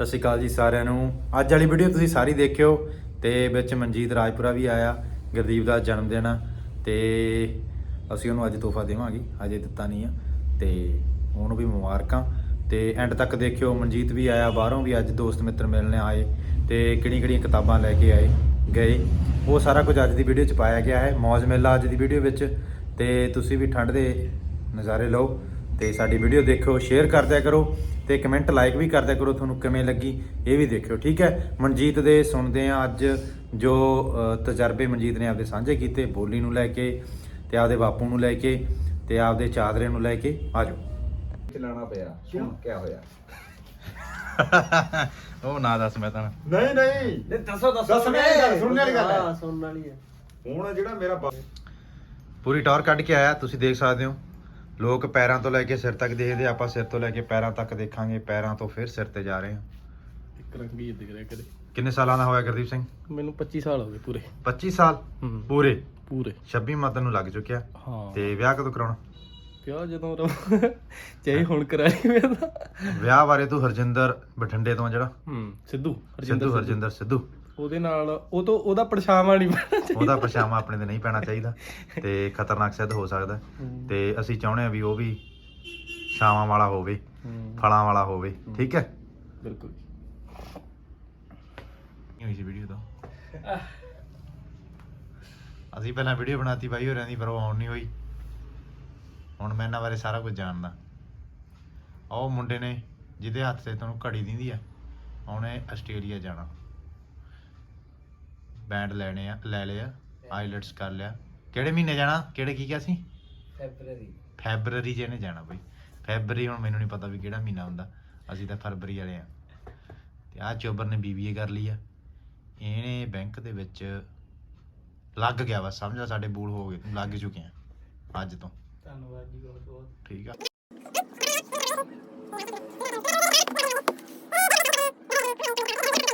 ਸਤਿ ਸ਼੍ਰੀ ਅਕਾਲ ਜੀ ਸਾਰਿਆਂ ਨੂੰ। ਅੱਜ ਵਾਲੀ ਵੀਡੀਓ ਤੁਸੀਂ ਸਾਰੀ ਦੇਖਿਓ ਤੇ ਵਿੱਚ ਮਨਜੀਤ ਰਾਜਪੁਰਾ ਵੀ ਆਇਆ, ਗੁਰਦੀਪ ਦਾ ਜਨਮ ਦਿਨ। ਆ ਤੇ ਅਸੀਂ ਉਹਨੂੰ ਅੱਜ ਤੋਹਫਾ ਦੇਵਾਂਗੇ ਅਜੇ ਦਿੱਤਾ ਨਹੀਂ ਆ। ਤੇ ਉਹਨੂੰ ਵੀ ਮੁਬਾਰਕਾਂ। ਤੇ ਐਂਡ ਤੱਕ ਦੇਖਿਓ, ਮਨਜੀਤ ਵੀ ਆਇਆ, ਬਾਹਰੋਂ ਵੀ ਅੱਜ ਦੋਸਤ ਮਿੱਤਰ ਮਿਲਣੇ ਆਏ ਤੇ ਕਿਹੜੀਆਂ ਕਿਹੜੀਆਂ ਕਿਤਾਬਾਂ ਲੈ ਕੇ ਆਏ, ਗਏ। ਉਹ ਸਾਰਾ ਕੁਝ ਅੱਜ ਦੀ ਵੀਡੀਓ 'ਚ ਪਾਇਆ ਗਿਆ ਹੈ। ਮੌਜ ਮੇਲਾ ਅੱਜ ਦੀ ਵੀਡੀਓ ਵਿੱਚ। ਤੇ ਤੁਸੀਂ ਵੀ ਠੰਡ ਦੇ ਨਜ਼ਾਰੇ ਲਓ ਤੇ ਸਾਡੀ ਵੀਡੀਓ ਦੇਖਿਓ ਸ਼ੇਅਰ ਕਰਦਿਆ ਕਰੋ। ਤੇ ਕਮੈਂਟ ਲਾਈਕ ਵੀ ਕਰ ਦਿਆ ਕਰੋ ਤੁਹਾਨੂੰ ਕਿਵੇਂ ਲੱਗੀ ਇਹ ਵੀ ਦੇਖਿਓ ਠੀਕ ਹੈ? ਮਨਜੀਤ ਦੇ ਸੁਣਦੇ ਆ ਅੱਜ ਜੋ ਤਜਰਬੇ ਮਨਜੀਤ ਨੇ ਆਪਦੇ ਸਾਂਝੇ ਕੀਤੇ ਬੋਲੀ ਨੂੰ ਲੈ ਕੇ ਤੇ ਆਪਦੇ ਬਾਪੂ ਨੂੰ ਲੈ ਕੇ ਤੇ ਆਪਦੇ ਚਾਦਰੇ ਨੂੰ ਲੈ ਕੇ ਆਜੋ ਚਲਾਣਾ ਪਿਆ ਕਿਉਂ? ਕੀ ਹੋਇਆ? ਉਹ ਨਾ ਦੱਸ ਮੈਂ ਤਾਂ। ਨਹੀਂ ਨਹੀਂ। ਦੱਸੋ ਦੱਸੋ। ਦੱਸ ਮੇਰੀ ਗੱਲ, ਸੁਣਨ ਵਾਲੀ ਗੱਲ ਹੈ। ਹਾਂ ਸੁਣਨ ਵਾਲੀ ਹੈ। ਹੁਣ ਜਿਹੜਾ ਮੇਰਾ ਪੂਰੀ ਟੌਰ ਕੱਢ ਕੇ ਆਇਆ ਤੁਸੀਂ ਦੇਖ ਸਕਦੇ ਹੋ। ਲੋਕ ਪੈਰਾਂ ਤੋਂ ਲੈ ਕੇ ਸਿਰ ਤੱਕ ਦੇਖਦੇ ਆਪਾਂ ਸਿਰ ਤੋਂ ਲੈ ਕੇ ਪੈਰਾਂ ਤੱਕ ਦੇਖਾਂਗੇ ਪੈਰਾਂ ਤੋਂ ਫਿਰ ਸਿਰ ਤੇ ਜਾ ਰਹੇ ਹਾਂ। ਇੱਕ ਰੰਗੀ ਦਿਖ ਰਿਹਾ ਕਦੇ। ਕਿੰਨੇ ਸਾਲਾਂ ਦਾ ਹੋਇਆ ਗੁਰਦੀਪ ਸਿੰਘ? ਮੈਨੂੰ 25 ਸਾਲ ਹੋ ਗਏ ਪੂਰੇ। 25 ਸਾਲ? ਹੂੰ। ਪੂਰੇ? ਪੂਰੇ। 26 ਮਤ ਨੂੰ ਲੱਗ ਚੁੱਕਿਆ। ਹਾਂ। ਤੇ ਵਿਆਹ ਕਦੋਂ ਕਰਾਉਣਾ? ਪਿਆ ਜਦੋਂ ਰੋ- ਚਾਹੇ ਹੁਣ ਕਰਾਈ ਮੈਂ ਤਾਂ। ਵਿਆਹ ਬਾਰੇ ਤੂੰ ਹਰਜਿੰਦਰ ਬਠਿੰਡੇ ਤੋਂ ਆ ਜਿਹੜਾ। ਹੂੰ ਸਿੱਧੂ ਸਿੱਧੂ। ਹਰਜਿੰਦਰ ਸਿੱਧੂ। ਉਹਦੇ ਨਾਲ ਉਹ ਤੋਂ ਉਹਦਾ ਪਰਛਾਵਾਂ ਨਹੀਂ ਪੈਣਾ ਚਾਹੀਦਾ। ਉਹਦਾ ਪਰਛਾਵਾਂ ਆਪਣੇ ਤੇ ਨਹੀਂ ਪੈਣਾ ਚਾਹੀਦਾ ਤੇ ਖਤਰਨਾਕ ਸਿੱਧ ਹੋ ਸਕਦਾ। ਤੇ ਅਸੀਂ ਚਾਹੁੰਦੇ ਆ ਵੀ ਉਹ ਵੀ ਛਾਵਾਂ ਵਾਲਾ ਹੋਵੇ ਫਲਾਂ ਵਾਲਾ ਹੋਵੇ ਠੀਕ ਹੈ? ਬਿਲਕੁਲ ਹੋਈ ਸੀ ਵੀਡੀਓ ਤਾਂ? ਅਸੀਂ ਪਹਿਲਾਂ ਵੀਡੀਓ ਬਣਾਤੀ ਬਾਈ ਹੋਰਾਂ ਦੀ ਪਰ ਉਹ ਆਉਣ ਨਹੀਂ ਹੋਈ। ਹੁਣ ਮੈਂ ਇਹਨਾਂ ਬਾਰੇ ਸਾਰਾ ਕੁਝ ਜਾਣਦਾ। ਉਹ ਮੁੰਡੇ ਨੇ ਜਿਹਦੇ ਹੱਥ ਤੇ ਤੁਹਾਨੂੰ ਘੜੀ ਦਿੰਦੀ ਆ ਉਹਨੇ ਆਸਟ੍ਰੇਲੀਆ ਜਾਣਾ। ਬੈਂਡ ਲੈਣੇ ਆ ਲੈ ਲਿਆ ਆਈਲੈਟਸ ਕਰ ਲਿਆ। ਕਿਹੜੇ ਮਹੀਨੇ ਜਾਣਾ? ਕਿਹੜੇ ਕੀ ਕਿਹਾ ਸੀ? ਫੈਬਰੂਰੀ ਫੈਬਰੂਰੀ 'ਚ ਇਹਨੇ ਜਾਣਾ ਬਈ। ਫੈਬਰੂਰੀ ਹੁਣ ਮੈਨੂੰ ਨਹੀਂ ਪਤਾ ਵੀ ਕਿਹੜਾ ਮਹੀਨਾ ਹੁੰਦਾ। ਅਸੀਂ ਤਾਂ ਫਰਵਰੀ ਵਾਲੇ ਆ। ਤੇ ਆਹ ਚੋਬਰ ਨੇ ਬੀਬੀਏ ਕਰ ਲਈ ਆ। ਇਹਨੇ ਬੈਂਕ ਦੇ ਵਿੱਚ ਲੱਗ ਗਿਆ ਵਾ। ਸਮਝਾ ਸਾਡੇ ਬੂਲ ਹੋ ਗਏ। ਲੱਗ ਚੁੱਕੇ ਆ ਅੱਜ ਤੋਂ। ਧੰਨਵਾਦ ਜੀ ਬਹੁਤ ਬਹੁਤ। ਠੀਕ ਆ।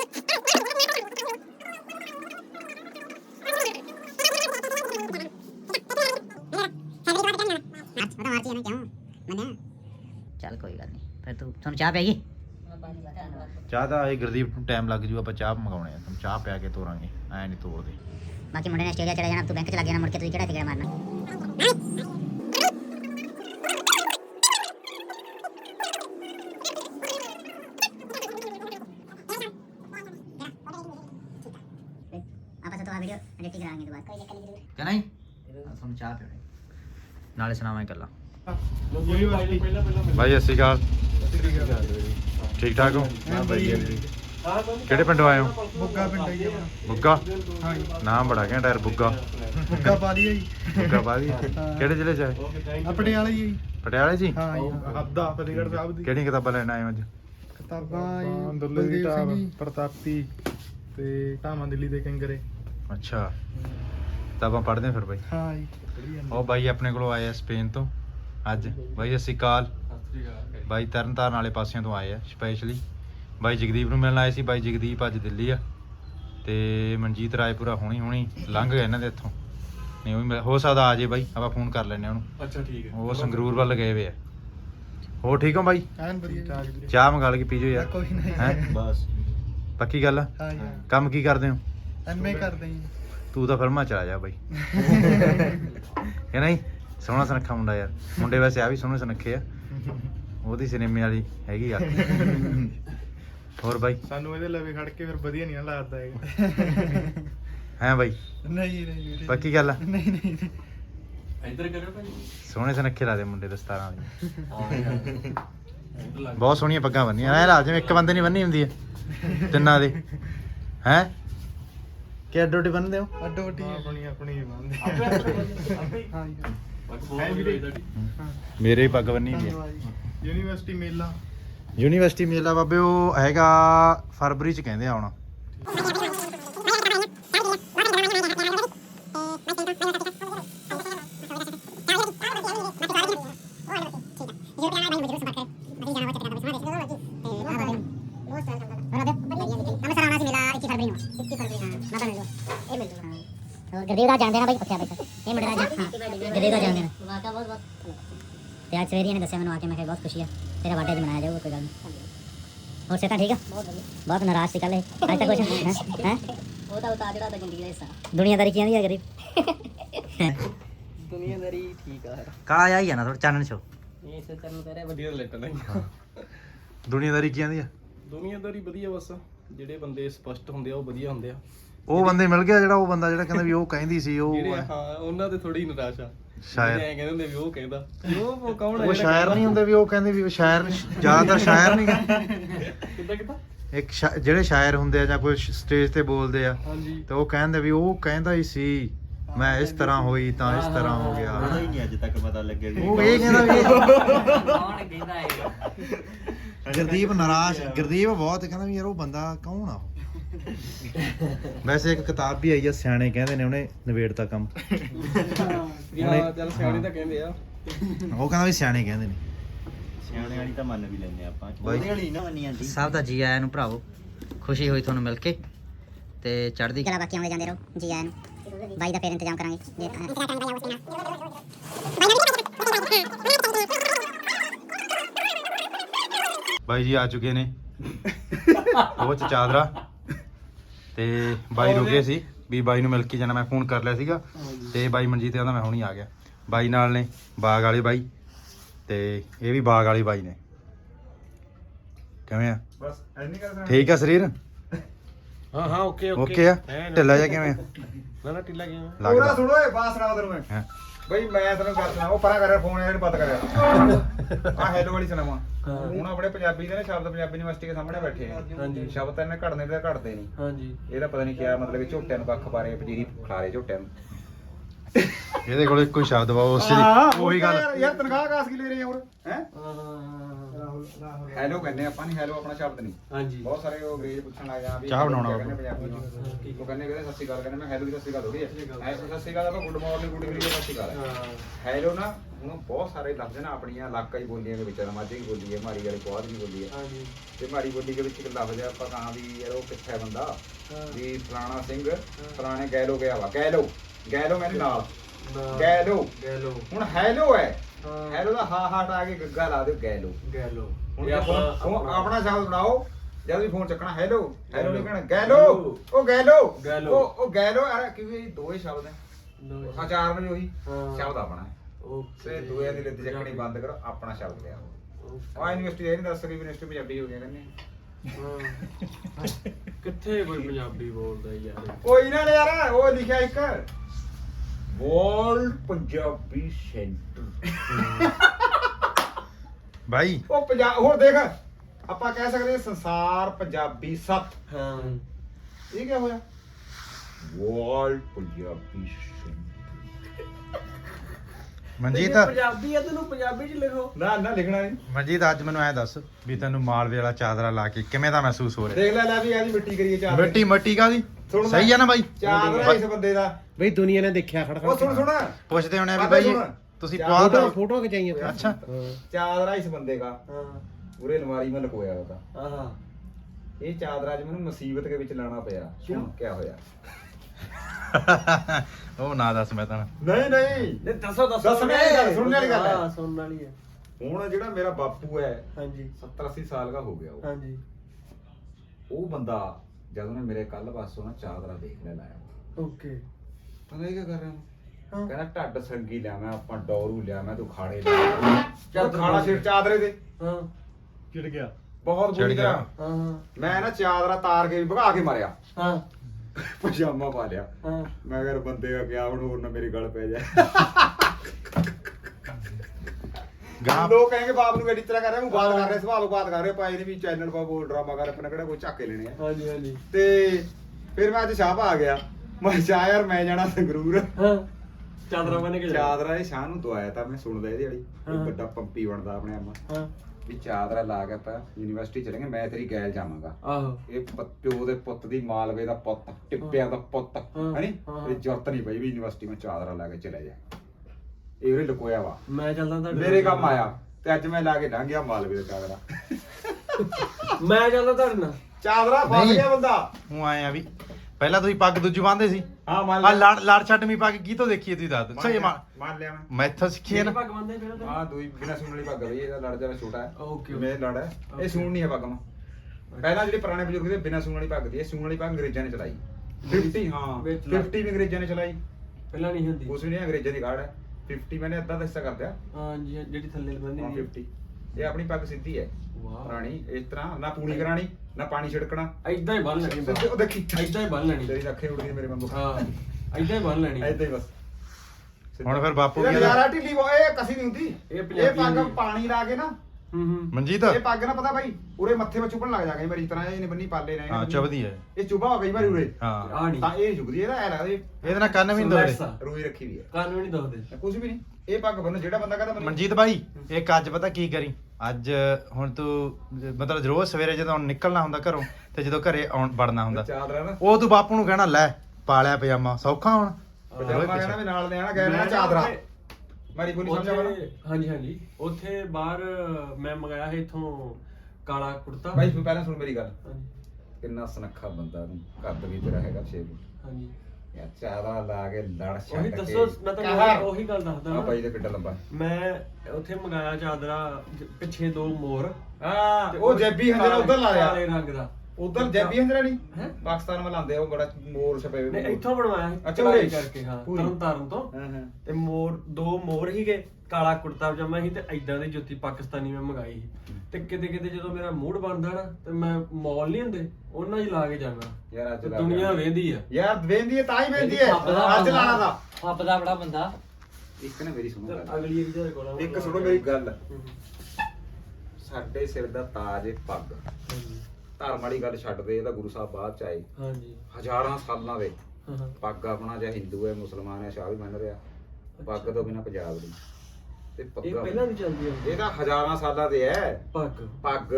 ਚੱਲ ਕੋਈ ਗੱਲ ਨਹੀਂ ਫਿਰ ਤੂੰ ਤੁਹਾਨੂੰ ਚਾਹ ਪੈਗੀ ਚਾਹ ਦਾ ਇਹ ਗੁਰਦੀਪ ਨੂੰ ਟਾਈਮ ਲੱਗ ਜੂ ਆਪਾਂ ਚਾਹ ਮੰਗਾਉਣੇ ਆ। ਤੁਹਾਨੂੰ ਚਾਹ ਪਿਆ ਕੇ ਤੋਰਾਂਗੇ ਐ ਨਹੀਂ ਤੋਰਦੇ। ਬਾਕੀ ਮੁੰਡੇ ਨੇ ਆਸਟ੍ਰੇਲੀਆ ਚਲੇ ਜਾਣਾ ਤੂੰ ਬੈਂਕ ਚ ਲੱਗ ਜਾਣਾ ਮੁੜ ਕੇ ਤੂੰ ਕਿਹੜਾ ਟਿਕਟ ਮਾਰਨਾ? ਕਰਾਂਗੇ ਦੁਬਾਰਾ ਕੋਈ ਚੱਕਰ ਨਹੀਂ ਕਿ ਨਹੀਂ? ਤੁਹਾਨੂੰ ਚਾਹ ਪਿਉਣੇ। ਨਾਲੇ ਸੁਣਾਵਾਂ ਗੱਲਾਂ ਭਾਈ ਸਤਿ ਸ਼੍ਰੀ ਅਕਾਲ। ਠੀਕ ਠਾਕ ਹੋ? ਹਾਂ ਕਿਹੜੇ ਪਿੰਡੋਂ ਆਏ ਹੋ? ਬੁੱਗਾ ਪਿੰਡ ਆਈ ਆਪਣਾ। ਬੁੱਗਾ? ਹਾਂਜੀ। ਨਾਮ ਬੜਾ ਘੈਂਟਾ ਯਾਰ ਬੁੱਗਾ। ਬੁੱਗਾ ਪਾ ਲਈ ਜੀ। ਬੁੱਗਾ ਬਾਦੀ ਕਿਹੜੇ ਜ਼ਿਲ੍ਹੇ ਚ ਆਏ? ਆਪਣੇ ਵਾਲੀ ਜੀ। ਪਟਿਆਲੇ ਜੀ? ਹਾਂ ਜੀ। ਹੱਦਾ ਫਤਿਹਗੜ੍ਹ ਸਾਹਿਬ ਦੀ। ਕਿਹੜੀਆਂ ਕਿਤਾਬਾਂ ਲੈਣ ਆਏ ਹੋ ਅੱਜ? ਕਿਤਾਬਾਂ ਜੀ ਦੁੱਲੇ ਦੀ ਬਲਦੇਵ ਟਾਪ ਸਿੰਘ ਜੀ। ਪ੍ਰਤਾਪੀ ਤੇ ਢਾਵਾਂ ਦਿੱਲੀ ਦੇ ਕੰਗਰੇ। ਅੱਛਾ। ਕਿਤਾਬਾਂ ਪੜ੍ਹਦੇ ਆ ਫਿਰ ਬਾਈ? ਹਾਂ ਜੀ। ਉਹ ਬਾਈ ਆਪਣੇ ਕੋਲੋਂ ਆਏ ਆ ਸਪੇਨ ਤੋਂ। ਅੱਜ। ਬਾਈ ਅਸੀਂ ਕਾਲ ਬਾਈ ਤਰਨਤਾਰਨ ਵਾਲੇ ਪਾਸਿਆਂ ਤੋਂ ਆਏ ਆ ਸਪੈਸ਼ਲੀ ਬਾਈ ਜਗਦੀਪ ਨੂੰ ਮਿਲਣ ਆਏ ਸੀ। ਬਾਈ ਜਗਦੀਪ ਅੱਜ ਦਿੱਲੀ ਆ। ਤੇ ਮਨਜੀਤ ਰਾਏਪੁਰਾ ਹੁਣੀ ਹੁਣੀ ਲੰਘ ਗਏ ਇਹਨਾਂ ਦੇ ਇੱਥੋਂ। ਨਹੀਂ ਉਹ ਵੀ ਹੋ ਸਕਦਾ ਆ ਜੇ ਬਾਈ। ਆਪਾਂ ਫੋਨ ਕਰ ਲੈਨੇ ਉਹਨੂੰ। ਅੱਛਾ ਠੀਕ ਹੈ ਉਹ ਸੰਗਰੂਰ ਵੱਲ ਗਏ ਵੇ ਆ। ਹੋਰ ਠੀਕ ਹੋ ਬਾਈ? ਐਨ ਵਧੀਆ ਚਾਹ ਮੰਗਾ ਲਈ ਪੀਜੋ ਯਾਰ। ਕੋਈ ਨਹੀਂ। ਹੈਂ? ਬਸ। ਪੱਕੀ ਗੱਲ ਆ? ਹਾਂ ਜੀ। ਕੰਮ ਕੀ ਕਰਦੇ ਹੋ? ਐਮਏ ਕਰਦੇ ਜੀ। ਤੂੰ ਤਾਂ ਫਿਲਮਾਂ ਚ ਆ ਜਾ ਬਾਈ। ਕਿ ਨਹੀਂ ਸੋਹਣਾ ਸੁਨੱਖਾ ਮੁੰਡਾ ਯਾਰ। ਮੁੰਡੇ ਵੈਸੇ ਆ ਵੀ ਸੋਹਣੇ ਸੁਨੱਖੇ ਆ। ਉਹਦੀ ਸਿਨੇਮੇ ਵਾਲੀ ਹੈਗੀ ਆ। ਹੋਰ ਬਾਈ? ਸਾਨੂੰ ਇਹਦੇ ਲਵੇ ਖੜ ਕੇ ਫਿਰ ਵਧੀਆ ਨਹੀਂ ਲੱਗਦਾ ਹੈਗਾ। ਹੈ ਬਾਈ? ਨਹੀਂ ਨਹੀਂ ਵੀਰੇ। ਪੱਕੀ ਗੱਲ ਆ? ਨਹੀਂ ਨਹੀਂ। ਇੱਧਰ ਕਰਿਓ ਭਾਈ। ਸੋਹਣੇ ਸੁਨੱਖੇ ਲਾਦੇ ਮੁੰਡੇ ਦਸਤਾਰਾਂ ਵਾਲੀ। ਬਹੁਤ ਸੋਹਣੀਆਂ ਪੱਗਾਂ ਬੰਨੀਆਂ। ਐ ਲਾ ਜਿਵੇਂ ਇੱਕ ਬੰਦੇ ਨਹੀਂ ਬੰਨੀ ਹੁੰਦੀ ਹੈ ਤਿੰਨਾਂ ਦੇ। ਹੈ? ਕਿ ਅੱਡੋ ਅੱਡੀ ਬੰਨਦੇ ਹੋ? ਅੱਡੋ ਅੱਡੀ ਆਪਣੀ ਆਪਣੀ ਬੰਦੇ ਹਾਂ ਮੇਰੇ ਪੱਗ ਬੰਨੀ ਹੁੰਦੀ ਹੈ ਯੂਨੀਵਰਸਿਟੀ ਮੇਲਾ। ਯੂਨੀਵਰਸਿਟੀ ਮੇਲਾ ਬਾਬੇ ਉਹ ਹੈਗਾ ਫਰਵਰੀ ਚ ਕਹਿੰਦੇ ਆ ਹੁਣ। ਗਰਦੀਪ ਦਾ ਜਾਣਦੇ ਨਾ ਬਾਈ ਪੁੱਛਿਆ ਬਈ। ਇਹ ਮੁੰਡੇ ਦਾ ਜਾਣ ਹਾਂ। ਗਰਦੀਪ ਦਾ ਜਾਣਦੇ ਨੇ। ਵਾਕਾ ਬਹੁਤ ਬਹੁਤ ਤੇ ਅੱਜ ਸਵੇਰੇ ਇਹਨੇ ਦੱਸਿਆ ਮੈਨੂੰ ਆ ਕੇ ਮੈਂ ਕਿਹਾ ਬਹੁਤ ਖੁਸ਼ੀ ਆ। ਤੇਰਾ ਬਰਥਡੇ ਤੇ ਮਨਾਇਆ ਜਾਊਗਾ ਕੋਈ ਗੱਲ ਨਹੀਂ। ਹੋਰ ਸੇ ਤਾਂ ਠੀਕ ਆ? ਬਹੁਤ ਨਾਰਾਜ਼ ਸੀ ਕੱਲ ਅੱਜ ਤੱਕ ਕੁਛ ਹੈ? ਹੈ? ਉਹ ਤਾਂ ਉਤਾਰ ਜਿਹੜਾ ਤਾਂ ਜ਼ਿੰਦਗੀ ਦਾ ਹਿੱਸਾ। ਦੁਨੀਆਦਾਰੀ ਕੀ ਆਂਦੀ ਆ ਗਰੀਬ ਦੁਨੀਆਦਾਰੀ ਠੀਕ ਆ ਕਾਲਾ ਆਈ ਆ ਨਾ ਥੋੜਾ ਚਾਨਣ ਛੋ। ਇਹ ਸੇ ਤੈਨੂੰ ਤੇਰੇ ਵਧੀਆ ਰਿਲੇਟਡ ਹੈ ਦੁਨੀਆਦਾਰੀ ਕੀ ਆਂਦੀ ਆ? ਦੁਨੀਆਦਾਰੀ ਵਧੀਆ ਬਸ ਜਿਹੜੇ ਬੰਦੇ ਸਪਸ਼ਟ ਹੁੰਦੇ ਆ ਉਹ ਵਧੀਆ ਹੁੰਦੇ ਆ। ਉਹ ਬੰਦੇ ਮਿਲ ਗਿਆ ਜਿਹੜਾ ਉਹ ਬੰਦਾ ਜਿਹੜਾ ਕਹਿੰਦਾ ਵੀ ਉਹ ਕਹਿੰਦੀ ਸੀ ਉਹ ਜਿਹੜੇ ਹਾਂ ਉਹਨਾਂ ਤੇ ਥੋੜੀ ਨਿਰਾਸ਼ਾ ਸ਼ਾਇਰ। ਐ ਕਹਿੰਦੇ ਹੁੰਦੇ ਵੀ ਉਹ ਕਹਿੰਦਾ। ਉਹ ਉਹ ਕੌਣ ਹੈ ਉਹ ਸ਼ਾਇਰ ਨਹੀਂ ਹੁੰਦੇ ਵੀ ਉਹ ਕਹਿੰਦੇ ਵੀ ਸ਼ਾਇਰ ਜ਼ਿਆਦਾਤਰ ਸ਼ਾਇਰ ਨਹੀਂ ਕਿੱਦਾਂ ਕਿੱਦਾਂ? ਇੱਕ ਸ਼ਾ- ਜਿਹੜੇ ਸ਼ਾਇਰ ਹੁੰਦੇ ਆ ਜਾਂ ਕੋਈ ਸਟੇਜ ਤੇ ਬੋਲਦੇ ਆ ਹਾਂਜੀ। ਤੇ ਉਹ ਕਹਿੰਦੇ ਵੀ ਉਹ ਕਹਿੰਦਾ ਹੀ ਸੀ ਮੈਂ ਇਸ ਤਰ੍ਹਾਂ ਹੋਈ ਤਾਂ ਇਸ ਤਰ੍ਹਾਂ ਹੋ ਗਿਆ। ਹੀ ਨਹੀਂ ਅੱਜ ਤੱਕ ਪਤਾ ਲੱਗਿਆ ਕਿ ਉਹ ਇਹ ਕਹਿੰਦਾ ਵੀ ਕੌਣ ਕਹਿੰਦਾ ਹੈ ਗੁਰਦੀਪ ਨਾਰਾਜ਼ ਗੁਰਦੀਪ ਬਹੁਤ ਕਹਿੰਦਾ ਵੀ ਯਾਰ ਉਹ ਬੰਦਾ ਕੌਣ ਆ ਉਹ? ਵੈਸੇ ਇੱਕ ਕਿਤਾਬ ਵੀ ਆਈ ਆ ਸਿਆਣੇ ਕਹਿੰਦੇ ਨੇ ਉਹਨੇ ਨਵੇੜਤਾ ਕੰਮ। ਹਾਂ। ਚੱਲ ਸਿਆਣੇ ਤਾਂ ਕਹਿੰਦੇ ਆ। ਉਹ ਕਹਿੰਦਾ ਵੀ ਸਿਆਣੇ ਕਹਿੰਦੇ ਨੇ। ਸਿਆਣੇ ਵਾਲੀ ਤਾਂ ਮੰਨ ਵੀ ਲੈਂਦੇ ਆਪਾਂ। ਬਾਈ। ਉਹਦੇ ਵਾਲੀ ਨਾ ਮੰਨੀ ਜਾਂਦੀ। ਸਭ ਦਾ ਜੀ ਆਇਆਂ ਨੂੰ ਭਰਾਵੋ। ਖੁਸ਼ੀ ਹੋਈ ਤੁਹਾਨੂੰ ਮਿਲ ਕੇ। ਤੇ ਚੜ੍ਹਦੀ ਕਲਾ ਬਾਕੀ ਆਉਂਦੇ ਜਾਂਦੇ ਰਹੋ ਜੀ ਆਇਆਂ ਨੂੰ। ਬਾਈ ਦਾ ਫੇਰ ਇੰਤਜ਼ਾਮ ਕਰਾਂਗੇ। ਜੇ ਬਾਈ ਜੀ ਆ ਚੁੱਕੇ ਨੇ। ਉਹ ਚ ਚਾਦਰਾ। ਤੇ ਬਾਈ ਰੁਕੇ ਸੀ ਵੀ ਬਾਈ ਨੂੰ ਮਿਲ ਕੇ ਜਾਣਾ ਮੈਂ ਫੋਨ ਕਰ ਲਿਆ ਸੀਗਾ ਤੇ ਬਾਈ ਮਨਜੀਤ ਕਹਿੰਦਾ ਮੈਂ ਹੁਣੀ ਆ ਗਿਆ। ਬਾਈ ਨਾਲ ਨੇ ਬਾਗ ਵਾਲੇ ਬਾਈ ਤੇ ਇਹ ਵੀ ਬਾਗ ਵਾਲੇ ਬਾਈ ਨੇ। ਕਿਵੇਂ ਆ? ਬਸ ਐਨੀ ਕਰ ਠੀਕ ਆ ਸਰੀਰ? ਹਾਂ ਹਾਂ ਓਕੇ ਓਕੇ। ਆ? ਢਿੱਲਾ ਜਿਹਾ ਕਿਵੇਂ? ਆ? ਨਾ ਨਾ ਗਿਆ ਪੂਰਾ ਲੱਗਦਾ। ਸੁਣੋ ਓਏ ਬਾਸ ਸੁਣਾ ਤੈਨੂੰ ਮੈਂ ਹਾਂ। ਬਈ ਮੈਂ ਤੈਨੂੰ ਗੱਲ ਸੁਣਾ ਉਹ ਪਰਾਂ ਕਰਿਆ ਫੋਨ ਇਹਨੂੰ ਬੰਦ ਕਰਿਆ। ਆ ਹੈਲੋ ਵਾਲੀ ਸੁਣਾਵਾਂ ਹੁਣ ਆਪਣੇ ਪੰਜਾਬੀ ਦੇ ਨੇ ਸ਼ਬਦ ਪੰਜਾਬੀ ਯੂਨੀਵਰਸਿਟੀ ਦੇ ਸਾਹਮਣੇ ਬੈਠੇ ਆ ਹਾਂਜੀ। ਸ਼ਬਦ ਤਾਂ ਇਹਨੇ ਘੜਨੇ ਤੇ ਘੜਦੇ ਨਹੀਂ। ਹਾਂਜੀ। ਇਹਦਾ ਪਤਾ ਨਹੀਂ ਕਿਆ ਮਤਲਬ ਝੋਟਿਆਂ ਨੂੰ ਕੱਖ ਪਾਰੇ ਪਜੀਰੀ ਖਲਾਰੇ ਝੋਟਿਆਂ ਨੂੰ। ਇਹਦੇ ਕੋਲ ਇੱਕੋ ਹੀ ਸ਼ਬਦ ਵਾ ਉਸ ਦੀ ਉਹੀ ਗੱਲ ਯਾਰ- ਯਾਰ ਤਨਖਾਹ ਕਾਸ ਕੀ ਲੈ ਰਹੇ ਹੋਰ ਹੈ? ਹਾਂ। ਹੈਲੋ ਕਹਿੰਦੇ ਆਪਾਂ ਨਹੀਂ ਹੈਲੋ ਆਪਣਾ ਸ਼ਬਦ ਨਹੀਂ ਹਾਂਜੀ। ਬਹੁਤ ਸਾਰੇ ਉਹ ਅੰਗਰੇਜ਼ ਪੁੱਛਣ ਲੱਗ ਜਾਂ ਵੀ ਚਾਹ ਬਣਾਉਣਾ ਕਹਿੰਦੇ ਪੰਜਾਬੀ ਨੂੰ। ਉਹ ਕਹਿੰਦੇ ਕਹਿੰਦੇ ਸਤਿ ਸ਼੍ਰੀ ਅਕਾਲ ਕਹਿੰਦੇ ਮੈਂ ਹੈਲੋ ਦੀ ਸਤਿ ਸ਼੍ਰੀ ਅਕਾਲ ਹੈ ਐ ਸਤਿ ਸ਼੍ਰੀ ਅਕਾਲ। ਆਪਾਂ ਗੁੱਡ ਮਾਰਨਿੰਗ ਗੁੱਡ ਇਵਨਿੰਗ ਸਤਿ ਸ਼੍ਰੀ ਅਕਾਲ ਹੈਲੋ ਨਾ ਹੁਣ ਬਹੁਤ ਸਾਰੇ ਲਫ਼ਜ਼ ਨਾ ਆਪਣੀਆਂ ਇਲਾਕਾਈ ਬੋਲੀਆਂ ਦੇ ਵਿੱਚ ਦੀ ਬੋਲੀ ਹੈ ਮਾਰੀ ਵਾਲੀ ਪੁਆਧ ਦੀ ਬੋਲੀ ਹੈ ਹਾਂਜੀ। ਤੇ ਮਾਰੀ ਬੋਲੀ ਦੇ ਵਿੱਚ ਇੱਕ ਲਫ਼ਜ਼ ਹੈ ਆਪਾਂ ਕਹਾਂ ਵੀ ਯਾਰ ਉਹ ਕਿੱਥੇ ਬੰਦਾ? ਵੀ ਫਲਾਣਾ ਸਿੰਘ ਫਲਾਣੇ ਗੈਲੋ ਗਿਆ ਵਾ ਗੈਲੋ। ਗੈਲੋ ਮੈਨੇ ਨਾਲ ਗੈਲੋ ਗੈਲੋ ਹੁਣ ਹੈਲੋ ਹੈ ਹਾਂ। ਹੈਲੋ ਦਾ ਹਾ ਹਾਟ ਆ ਕੇ ਗੱਗਾ ਲਾ ਦਿਓ ਗੈਲੋ ਗੈਲੋ ਹੁਣ ਇਹ ਆਪਣਾ ਆਪਣਾ ਸ਼ਬਦ ਬਣਾਓ ਜਦ ਵੀ ਫੋਨ ਚੱਕਣਾ ਹੈਲੋ ਹੈਲੋ ਨਹੀਂ ਕਹਿਣਾ ਗੈਲੋ। ਉਹ ਗੈਲੋ ਗੈਲੋ। ਉਹ ਉਹ ਗੈਲੋ ਅਰੇ ਕਿਉਂਕਿ ਇਹ ਦੋ ਹੀ ਸ਼ਬਦ ਹੈ ਲਓ। ਆਚਾਰ ਵਜੇ ਉਹੀ ਹਾਂ। ਸ਼ਬਦ ਆਪਣਾ ਹੈ। ਓਕੇ ਤੇ ਦੋਆਂ ਦੀ ਲਿੱਤ ਚੱਕਣੀ ਬੰਦ ਕਰੋ ਆਪਣਾ ਸ਼ਬਦ ਲਿਆਓ ਆ ਯੂਨੀਵਰਸਿਟੀ ਇਹ ਨਹੀਂ ਦੱਸ ਰਹੀ ਯੂਨੀਵਰਸਿਟੀ ਪੰਜਾਬੀ ਹੋ ਗਿਆ ਕਹਿੰਦੇ। ਕਿੱਥੇ ਕੋਈ ਪੰਜਾਬੀ ਬੋਲਦਾ ਯਾਰ ਕੋਈ ਨਾ ਯਾਰ ਉਹ ਲਿਖਿਆ ਇੱਕ। World Punjabi centre. ਬਾਈ। ਉਹ ਪੰਜਾਬ ਹੁਣ ਦੇਖ ਆਪਾਂ ਕਹਿ ਸਕਦੇ ਹਾਂ ਸੰਸਾਰ ਪੰਜਾਬੀ ਸੱਤ। ਹਾਂ। ਇਹ ਕੀ ਹੋਇਆ? ਵਰਲਡ ਪੰਜਾਬੀ ਮਨਜੀਤ ਪੰਜਾਬੀ ਆ ਤੈਨੂੰ ਪੰਜਾਬੀ ਚ ਲਿਖੋ। ਨਾ ਨਾ ਲਿਖਣਾ ਨਹੀਂ। ਮਨਜੀਤ ਅੱਜ ਮੈਨੂੰ ਐ ਦੱਸ ਵੀ ਤੈਨੂੰ ਮਾਲਵੇ ਵਾਲਾ ਚਾਦਰਾ ਲਾ ਕੇ ਕਿਵੇਂ ਦਾ ਮਹਿਸੂਸ ਹੋ ਰਿਹਾ? ਦੇਖ ਲੈ ਲੈ ਵੀ ਆਦੀ ਮਿੱਟੀ ਕਰੀਏ ਚਾਦਰ। ਮਿੱਟੀ ਮੱਟੀ ਕਾਦੀ ਸੁਣ ਸਹੀ ਆ ਨਾ ਬਾਈ? ਚਾਦਰ ਇਸ ਬੰਦੇ ਦਾ। ਬਈ ਦੁਨੀਆ ਨੇ ਦੇਖਿਆ ਖੜ ਉਹ ਸੁਣ ਸੁਣ। ਪੁੱਛਦੇ ਹੋਣੇ ਆ ਵੀ ਬਾਈ ਸੁਣ। ਤੁਸੀਂ ਚਾਦਰਾ- ਪਵਾ ਦੋ ਫੋਟੋ ਖਿਚਾਈਆਂ ਅੱਛਾ। ਚਾਦਰਾ ਇਸ ਬੰਦੇ ਦਾ। ਹਾਂ। ਪੂਰੇ ਅਲਮਾਰੀ में ਲਕੋਇਆ ਉਹਦਾ ਆਹਾ ਇਹ ਚਾਦਰਾ ਅੱਜ ਮੈਨੂੰ ਮੁਸੀਬਤ ਦੇ ਵਿੱਚ ਲਾਣਾ ਪਿਆ। ਸੁਣ ਕੀ ਹੋਇਆ। ਉਹ ਨਾ ਦੱਸ ਮੈਂ ਤਾਂ। ਨਹੀਂ ਨਹੀਂ। ਨਹੀਂ ਦੱਸੋ ਦੱਸੋ। ਦੱਸਣ ਵਾਲੀ ਗੱਲ, ਸੁਣਨ ਵਾਲੀ ਗੱਲ ਹੈ। ਹਾਂ ਸੁਣਨ ਵਾਲੀ ਹੈ। ਹੁਣ ਜਿਹੜਾ ਮੇਰਾ ਬਾਪੂ ਹੈ ਹਾਂਜੀ। 70 80 ਸਾਲ ਦਾ ਹੋ ਗਿਆ ਉਹ। ਹਾਂਜੀ। ਉਹ ਬੰਦਾ ਜਦ ਉਹਨੇ ਮੇਰੇ ਕੱਲ ਪਾਸੋਂ ਨਾ ਚਾਦਰਾ ਦੇਖ ਲੈ ਲਾਇਆ ਓਕੇ। ਕਹਿੰਦਾ ਇਹ ਕੀ ਕਰ ਰਿਹਾ? ਹਾਂ। ਕਹਿੰਦਾ ਢੱਡ ਸੰਗੀ ਲਿਆ ਮੈਂ ਆਪਾਂ ਡੌਰੂ ਲਿਆ ਮੈਂ ਤੂੰ ਖਾੜੇ ਲਿਆ। ਚੱਲ ਖਾਣਾ ਸਿਰ ਚਾਦਰੇ ਦੇ ਹਾਂ। ਚਿੜ ਗਿਆ। ਬਹੁਤ ਚੜ੍ਹ ਬੁਰੀ ਗਿਆ। ਤਰ੍ਹਾਂ। ਹਾਂ ਮੈਂ ਨਾ ਚਾਦਰਾ ਤਾਰ ਕੇ ਵੀ ਭਗਾ ਕੇ ਮਾਰਿਆ। ਹਾਂ। ਪਜਾਮਾ ਪਾ ਲਿਆ। ਹਾਂ। ਮੈਂ ਅਗਰ ਬੰਦੇ ਆ ਗਿਆ ਹੁਣ ਹੋਰ ਨਾ ਮੇਰੀ ਗੱਲ ਪੈ ਜਾ ਗਾਂ ਲੋਕ ਕਹਿੰਗੇ ਬਾਪ ਨੂੰ ਐਡੀ ਤਰ੍ਹਾਂ ਕਰ ਰਿਹਾ ਮੈਂ ਬਾਤ ਕਰ ਰਿਹਾ ਸੁਭਾਅ ਬਾਤ ਕਰ ਰਿਹਾ ਪਾਈ ਨੇ ਵੀ ਚੈਨਲ ਪਾ ਬੋਲ ਡਰਾਮਾ ਕਰ ਆਪਣਾ ਕਿਹੜਾ ਕੋਈ ਝਾਕੇ ਲੈਣੇ ਆ। ਹਾਂਜੀ ਹਾਂਜੀ। ਤੇ ਫਿਰ ਮੈਂ ਅੱਜ ਸ਼ਾਹ ਆ ਗਿਆ। ਮੈਂ ਸ਼ਾਹ ਯਾਰ ਮੈਂ ਜਾਣਾ ਸੰਗਰੂਰ। ਹਾਂ। ਚਾਦਰਾ ਬਣ ਕੇ ਜਾ ਚਾਦਰਾ ਇਹ ਸ਼ਾਹ ਨੂੰ ਦਵਾਇਆ ਤਾਂ ਮੈਂ ਸੁਣਦਾ ਇਹਦੀ ਵਾਲੀ। ਵੱਡਾ ਪੰਪੀ ਬਣਦਾ ਆਪਣੇ ਆਪ ਹਾਂ। ਵੀ ਚਾਦਰਾ ਲਾ ਕੇ ਆਪਾਂ ਯੂਨੀਵਰਸਿਟੀ ਚਲਾਂਗੇ ਮੈਂ ਤੇਰੀ ਗੈਲ ਜਾਵਾਂਗਾ। ਆਹੋ। ਇਹ ਪ- ਪਿਓ ਦੇ ਪੁੱਤ ਦੀ ਮਾਲਵੇ ਦਾ ਪੁੱਤ ਟਿੱਪਿਆਂ ਦਾ ਪੁੱਤ ਹਾਂ, ਹੈਨੀ? ਹਾਂ। ਇਹ ਨਹੀਂ ਪਈ ਵੀ ਯੂਨੀਵਰਸਿਟੀ ਮੈਂ ਚਾਦਰਾ ਲਾ ਕੇ ਚਲੇ ਜਾ ਇਹ ਉਹਨੇ ਲੁਕੋਇਆ ਵਾ। ਮੈਂ ਚੱਲਦਾ ਤੁਹਾਡੇ ਮੇਰੇ ਨਾਲ। ਕੰਮ ਆਇਆ ਤੇ ਅੱਜ ਮੈਂ ਲਾ ਕੇ ਲੰਘ ਗਿਆ ਮਾਲਵੇ ਦਾ ਚਾਦਰਾ। ਮੈਂ ਚੱਲਦਾ ਤੁਹਾਡੇ ਨਾਲ। ਚਾਦਰਾ ਫਸ ਨਹੀਂ। ਗਿਆ ਬੰਦਾ। ਹੂੰ ਆਏ ਆ ਵੀ। ਪਹਿਲਾਂ ਤੁਸੀਂ ਪੱਗ ਦੂਜੀ ਬੰਨਦੇ ਸੀ? ਹਾਂ ਮੰਨ ਆ ਲਿਆ। ਲੜ ਲੜ ਛੱਡਵੀਂ ਪੱਗ ਕੀ ਤੋਂ ਦੇਖੀ ਹੈ ਤੁਸੀਂ ਦੱਸ ਸਹੀ ਮਾ ਮੰਨ ਲਿਆ ਮੈਂ। ਮੈਥੋਂ ਸਿੱਖੀ ਹੈ ਨਾ? ਭਗ ਬੰਦੇ ਫਿਰ ਹਾਂ ਦੂਈ ਬਿਨਾ ਸੁਣਨ ਵਾਲੀ ਪੱਗ ਬਈ ਇਹਦਾ ਲੜ ਜਰਾ ਛੋਟਾ ਹੈ। ਓਕੇ ਮੇਰੇ ਲੜ ਹੈ। ਇਹ ਸੂਣ ਨਹੀਂ ਹੈ ਪੱਗ ਮਾ ਪਹਿਲਾਂ ਜਿਹੜੇ ਪੁਰਾਣੇ ਬਜ਼ੁਰਗ ਦੇ ਬਿਨਾਂ ਸੂਣ ਵਾਲੀ ਪੱਗ ਦੀ ਇਹ ਸੂਣ ਵਾਲੀ ਪੱਗ ਅੰਗਰੇਜ਼ਾਂ ਨੇ ਚਲਾਈ। 50 ਹਾਂ ਵਿੱਚ ਲਾ- 50 ਵੀ ਅੰਗਰੇਜ਼ਾਂ ਨੇ ਚਲਾਈ। ਪਹਿਲਾਂ ਨਹੀਂ ਹੁੰਦੀ। ਉਸ ਵੀ ਨਹੀਂ ਅੰਗਰੇਜ਼ਾਂ ਦੀ ਕਾਰਡ ਹੈ। 50 ਮੈਨੇ ਅੱਧਾ ਦਾ ਹਿੱਸਾ ਕਰ ਦਿਆ ਹਾਂਜੀ ਜਿਹੜੀ ਥੱਲੇ ਬੰਦੀ ਹਾਂ 50 ਇਹ ਆਪਣੀ ਪੱਗ ਸਿੱਧੀ ਹੈ। ਵਾਹ। ਪੁਰਾਣੀ ਇਸ ਤਰ੍ਹਾਂ ਨਾ ਪੂਣੀ ਕਰਾਣੀ। ਨਾ ਪਾਣੀ ਛਿੜਕਣਾ। ਐਦਾਂ ਹੀ ਬੰਨ ਲੈਣੀ ਸਿੱਧੇ ਉਹ ਦੇਖੀ। ਐਦਾਂ ਹੀ ਬੰਨ ਲੈਣੀ। ਤੇਰੀ ਤਾਂ ਅੱਖੇ ਉੜਦੀ ਮੇਰੇ ਵਾਂਗੂ ਹਾਂ ਐਦਾਂ ਹੀ ਬੰਨ ਲੈਣੀ। ਐਦਾਂ ਹੀ ਬਸ। ਹੁਣ ਫਿਰ ਬਾਪੂ ਇਹਦਾ ਕੀ ਨਜ਼ਾਰਾ ਢਿੱਲੀ ਬੋ ਇਹ ਕਸੀ ਨਹੀਂ ਹੁੰਦੀ। ਇਹ ਇਹ ਪੰਜਾਬੀ ਪੱਗ ਦੀ। ਪਾਣੀ ਲਾ ਕੇ ਨਾ। ਹੂੰ ਹੂੰ। ਮਨਜੀਤ? ਇਹ ਪੱਗ ਨਾ ਪਤਾ ਬਾਈ ਉਰੇ ਮੱਥੇ 'ਤੇ ਚੁਭਣ ਲੱਗ ਜਾ ਗਈ ਮੇਰੀ ਤਰ੍ਹਾਂ ਇਹਨੇ ਬੰਨੀ ਪਾਲੇ ਨੇ ਹਾਂ ਚੁਬਦੀ ਹੈ। ਇਹ ਚੁਭਾ ਹੋ ਗਈ ਵਾਰੀ ਉਰੇ। ਹਾਂ। ਆ ਨਹੀਂ। ਤਾਂ ਇਹ ਝੁਕਦੀ ਇਹਦਾ ਐ ਲੱਗਦਾ ਇਹਦੇ ਨਾਲ ਕੰਨ ਵੀ ਨਹੀਂ ਦੋੜੇ Relax ਆ। ਰੂਈ ਰੱਖੀ ਵੀ ਹੈ। ਕੰਨ ਵੀ ਨਹੀਂ ਦੁਖਦੇ। ਕੁਝ ਵੀ ਨਹੀਂ। ਇਹ ਪੱਗ ਬੰਨ ਜਿਹੜਾ ਬੰਦਾ ਕਹਿੰਦਾ ਮੈਨੂੰ ਮਨਜੀਤ ਭਾਈ ਇੱਕ ਅੱਜ ਪਤਾ ਕੀ ਕਰੀ? ਅੱਜ ਹੁਣ ਤੂੰ ਮਤਲਬ ਰੋਜ਼ ਸਵੇਰੇ ਜਦੋਂ ਨਿਕਲਣਾ ਹੁੰਦਾ ਘਰੋਂ ਤੇ ਜਦੋਂ ਘਰੇ ਆਉਣ ਵੜਨਾ ਹੁੰਦਾ। ਨਾ। ਉਹ ਤੂੰ ਬਾਪੂ ਨੂੰ ਕਹਿਣਾ ਲੈ ਪਾ ਲਿਆ ਪਜਾਮਾ ਸੌਖਾ ਹੁਣ। ਪਜਾਮਾ ਕਹਿੰਦਾ ਵੀ ਨਾਲ ਦੇ ਆਣਾ ਗਏ ਨਾ ਮੈਂ ਚਾਦਰਾ। ਉੱਥੇ- ਮਾਰੀ ਬੋਲੀ ਸਮਝਾ ਵਾ ਉੱਥੇ ਹਾਂਜੀ ਹਾਂਜੀ। ਉੱਥੇ ਬਾਹਰ ਮੈਂ ਮੰਗਾਇਆ ਸੀ ਇਥੋਂ ਕਾਲਾ ਕੁੜਤਾ। ਬਾਈ ਤੂੰ ਪਹਿਲਾਂ ਸੁਣ ਮੇਰੀ ਗੱਲ। ਹਾਂਜੀ। ਕਿੰਨਾ ਸੁਨੱਖਾ ਬੰਦਾ ਤੂੰ ਕੱਦ ਵੀ ਤੇਰਾ ਹੈਗਾ 6 ਫੁੱਟ। ਹਾਂਜੀ। ਯਾ ਚਾਦਰਾ ਲਾ ਕੇ ਲੜ ਛੱਡ ਉਹੀ ਕੇ। ਦੱਸੋ ਮੈਂ। ਤੁਹਾਨੂੰ ਉਹੀ ਗੱਲ ਦੱਸਦਾ ਆ ਬਾਈ ਦਾ ਕਿੱਡਾ ਲੰਬਾ। ਮੈਂ ਉੱਥੇ ਮੰਗਾਇਆ ਚਾਦਰਾ ਪਿੱਛੇ ਦੋ ਮੋਰ। ਹਾਂ ਤੇ ਉਹ ਜੈਬੀ ਹੰਜਰਾ ਉਧਰ ਲਾਇਆ ਕਾਲੇ ਰੰਗ ਦਾ। ਉਧਰ ਜੈਬੀ ਨਹੀਂ ਹੈਂ? ਪਾਕਿਸਤਾਨ ਮੈਂ ਲਾਉਂਦੇ ਆ ਉਹ ਬੜਾ ਮੋਰ ਛਪੇ ਹੋਏ ਮੋਰ। ਇੱਥੋਂ ਬਣਵਾਇਆ ਸੀ ਅੱਛਾ, ਚੜਾਈ? ਕਰਕੇ ਹਾਂ ਪੂਰੀ? ਤਰਨ ਤਾਰਨ ਤੋਂ। ਹਾਂ ਹਾਂ। ਤੇ ਮੋਰ ਦੋ ਮੋਰ ਹੀਗੇ ਕਾਲਾ ਕੁੜਤਾ ਪਜਾਮਾ ਸੀ ਤੇ ਐਦਾਂ ਦੀ ਜੁੱਤੀ ਪਾਕਿਸਤਾਨੀ ਮੈਂ ਮੰਗਾਈ ਸੀ। ਤੇ ਕਿਤੇ ਕਿਤੇ ਜਦੋਂ ਮੇਰਾ ਮੂਡ ਬਣਦਾ ਨਾ ਤੇ ਮੈਂ ਮਾਲ ਨਹੀਂ ਹੁੰਦੇ ਉਹਨਾਂ 'ਚ ਲਾ ਕੇ ਜਾਣਾ। ਯਾਰ ਅੱਜ ਤੇ ਲਾ ਦੁਨੀਆ ਵੇਂਦੀ ਆ। ਯਾਰ ਵੇਂਦੀ ਹੈ ਤਾਂ ਹੀ ਵੇਂਦੀ ਹੈ ਅੱਜ ਲਾਣਾ ਦਾ ਫੱਪ ਦਾ ਬੜਾ ਬੰਦਾ। ਇੱਕ ਨਾ ਮੇਰੀ ਸੁਣੋ ਗੱਲ। ਅਗਲੀ ਵਾਰੀ ਤੁਹਾਡੇ ਕੋਲ। ਇੱਕ ਸੁਣੋ ਮੇਰੀ ਗੱਲ। ਸਾਡੇ ਸਿਰ ਦਾ ਤਾਜ ਹੈ ਪੱਗ। ਧਰਮ ਵਾਲੀ ਗੱਲ ਛੱਡ ਦੇ ਇਹਦਾ ਗੁਰੂ ਸਾਹਿਬ ਬਾਅਦ ਚ ਆਏ। ਹਾਂਜੀ। ਹਜ਼ਾਰਾਂ ਸਾਲਾਂ ਦੇ ਹਾਂ ਹਾਂ। ਪੱਗ ਆਪਣਾ ਜਾਂ ਹਿੰਦੂ ਹੈ ਮੁਸਲਮਾਨ ਹੈ ਸ਼ਾਹ ਵੀ ਮੰਨ ਰਿਹਾ ਪੱਗ ਤੋਂ ਬਿਨਾ ਪੰਜਾਬ ਦੀ ਤੇ ਇਹ ਪੱਗਾਂ ਪਹਿਲਾਂ ਵੀ ਚੱਲਦੀ ਆ। ਇਹ ਤਾਂ ਹਜ਼ਾਰਾਂ ਸਾਲਾਂ ਦੇ ਹੈ ਪੱਗ। ਪੱਗ।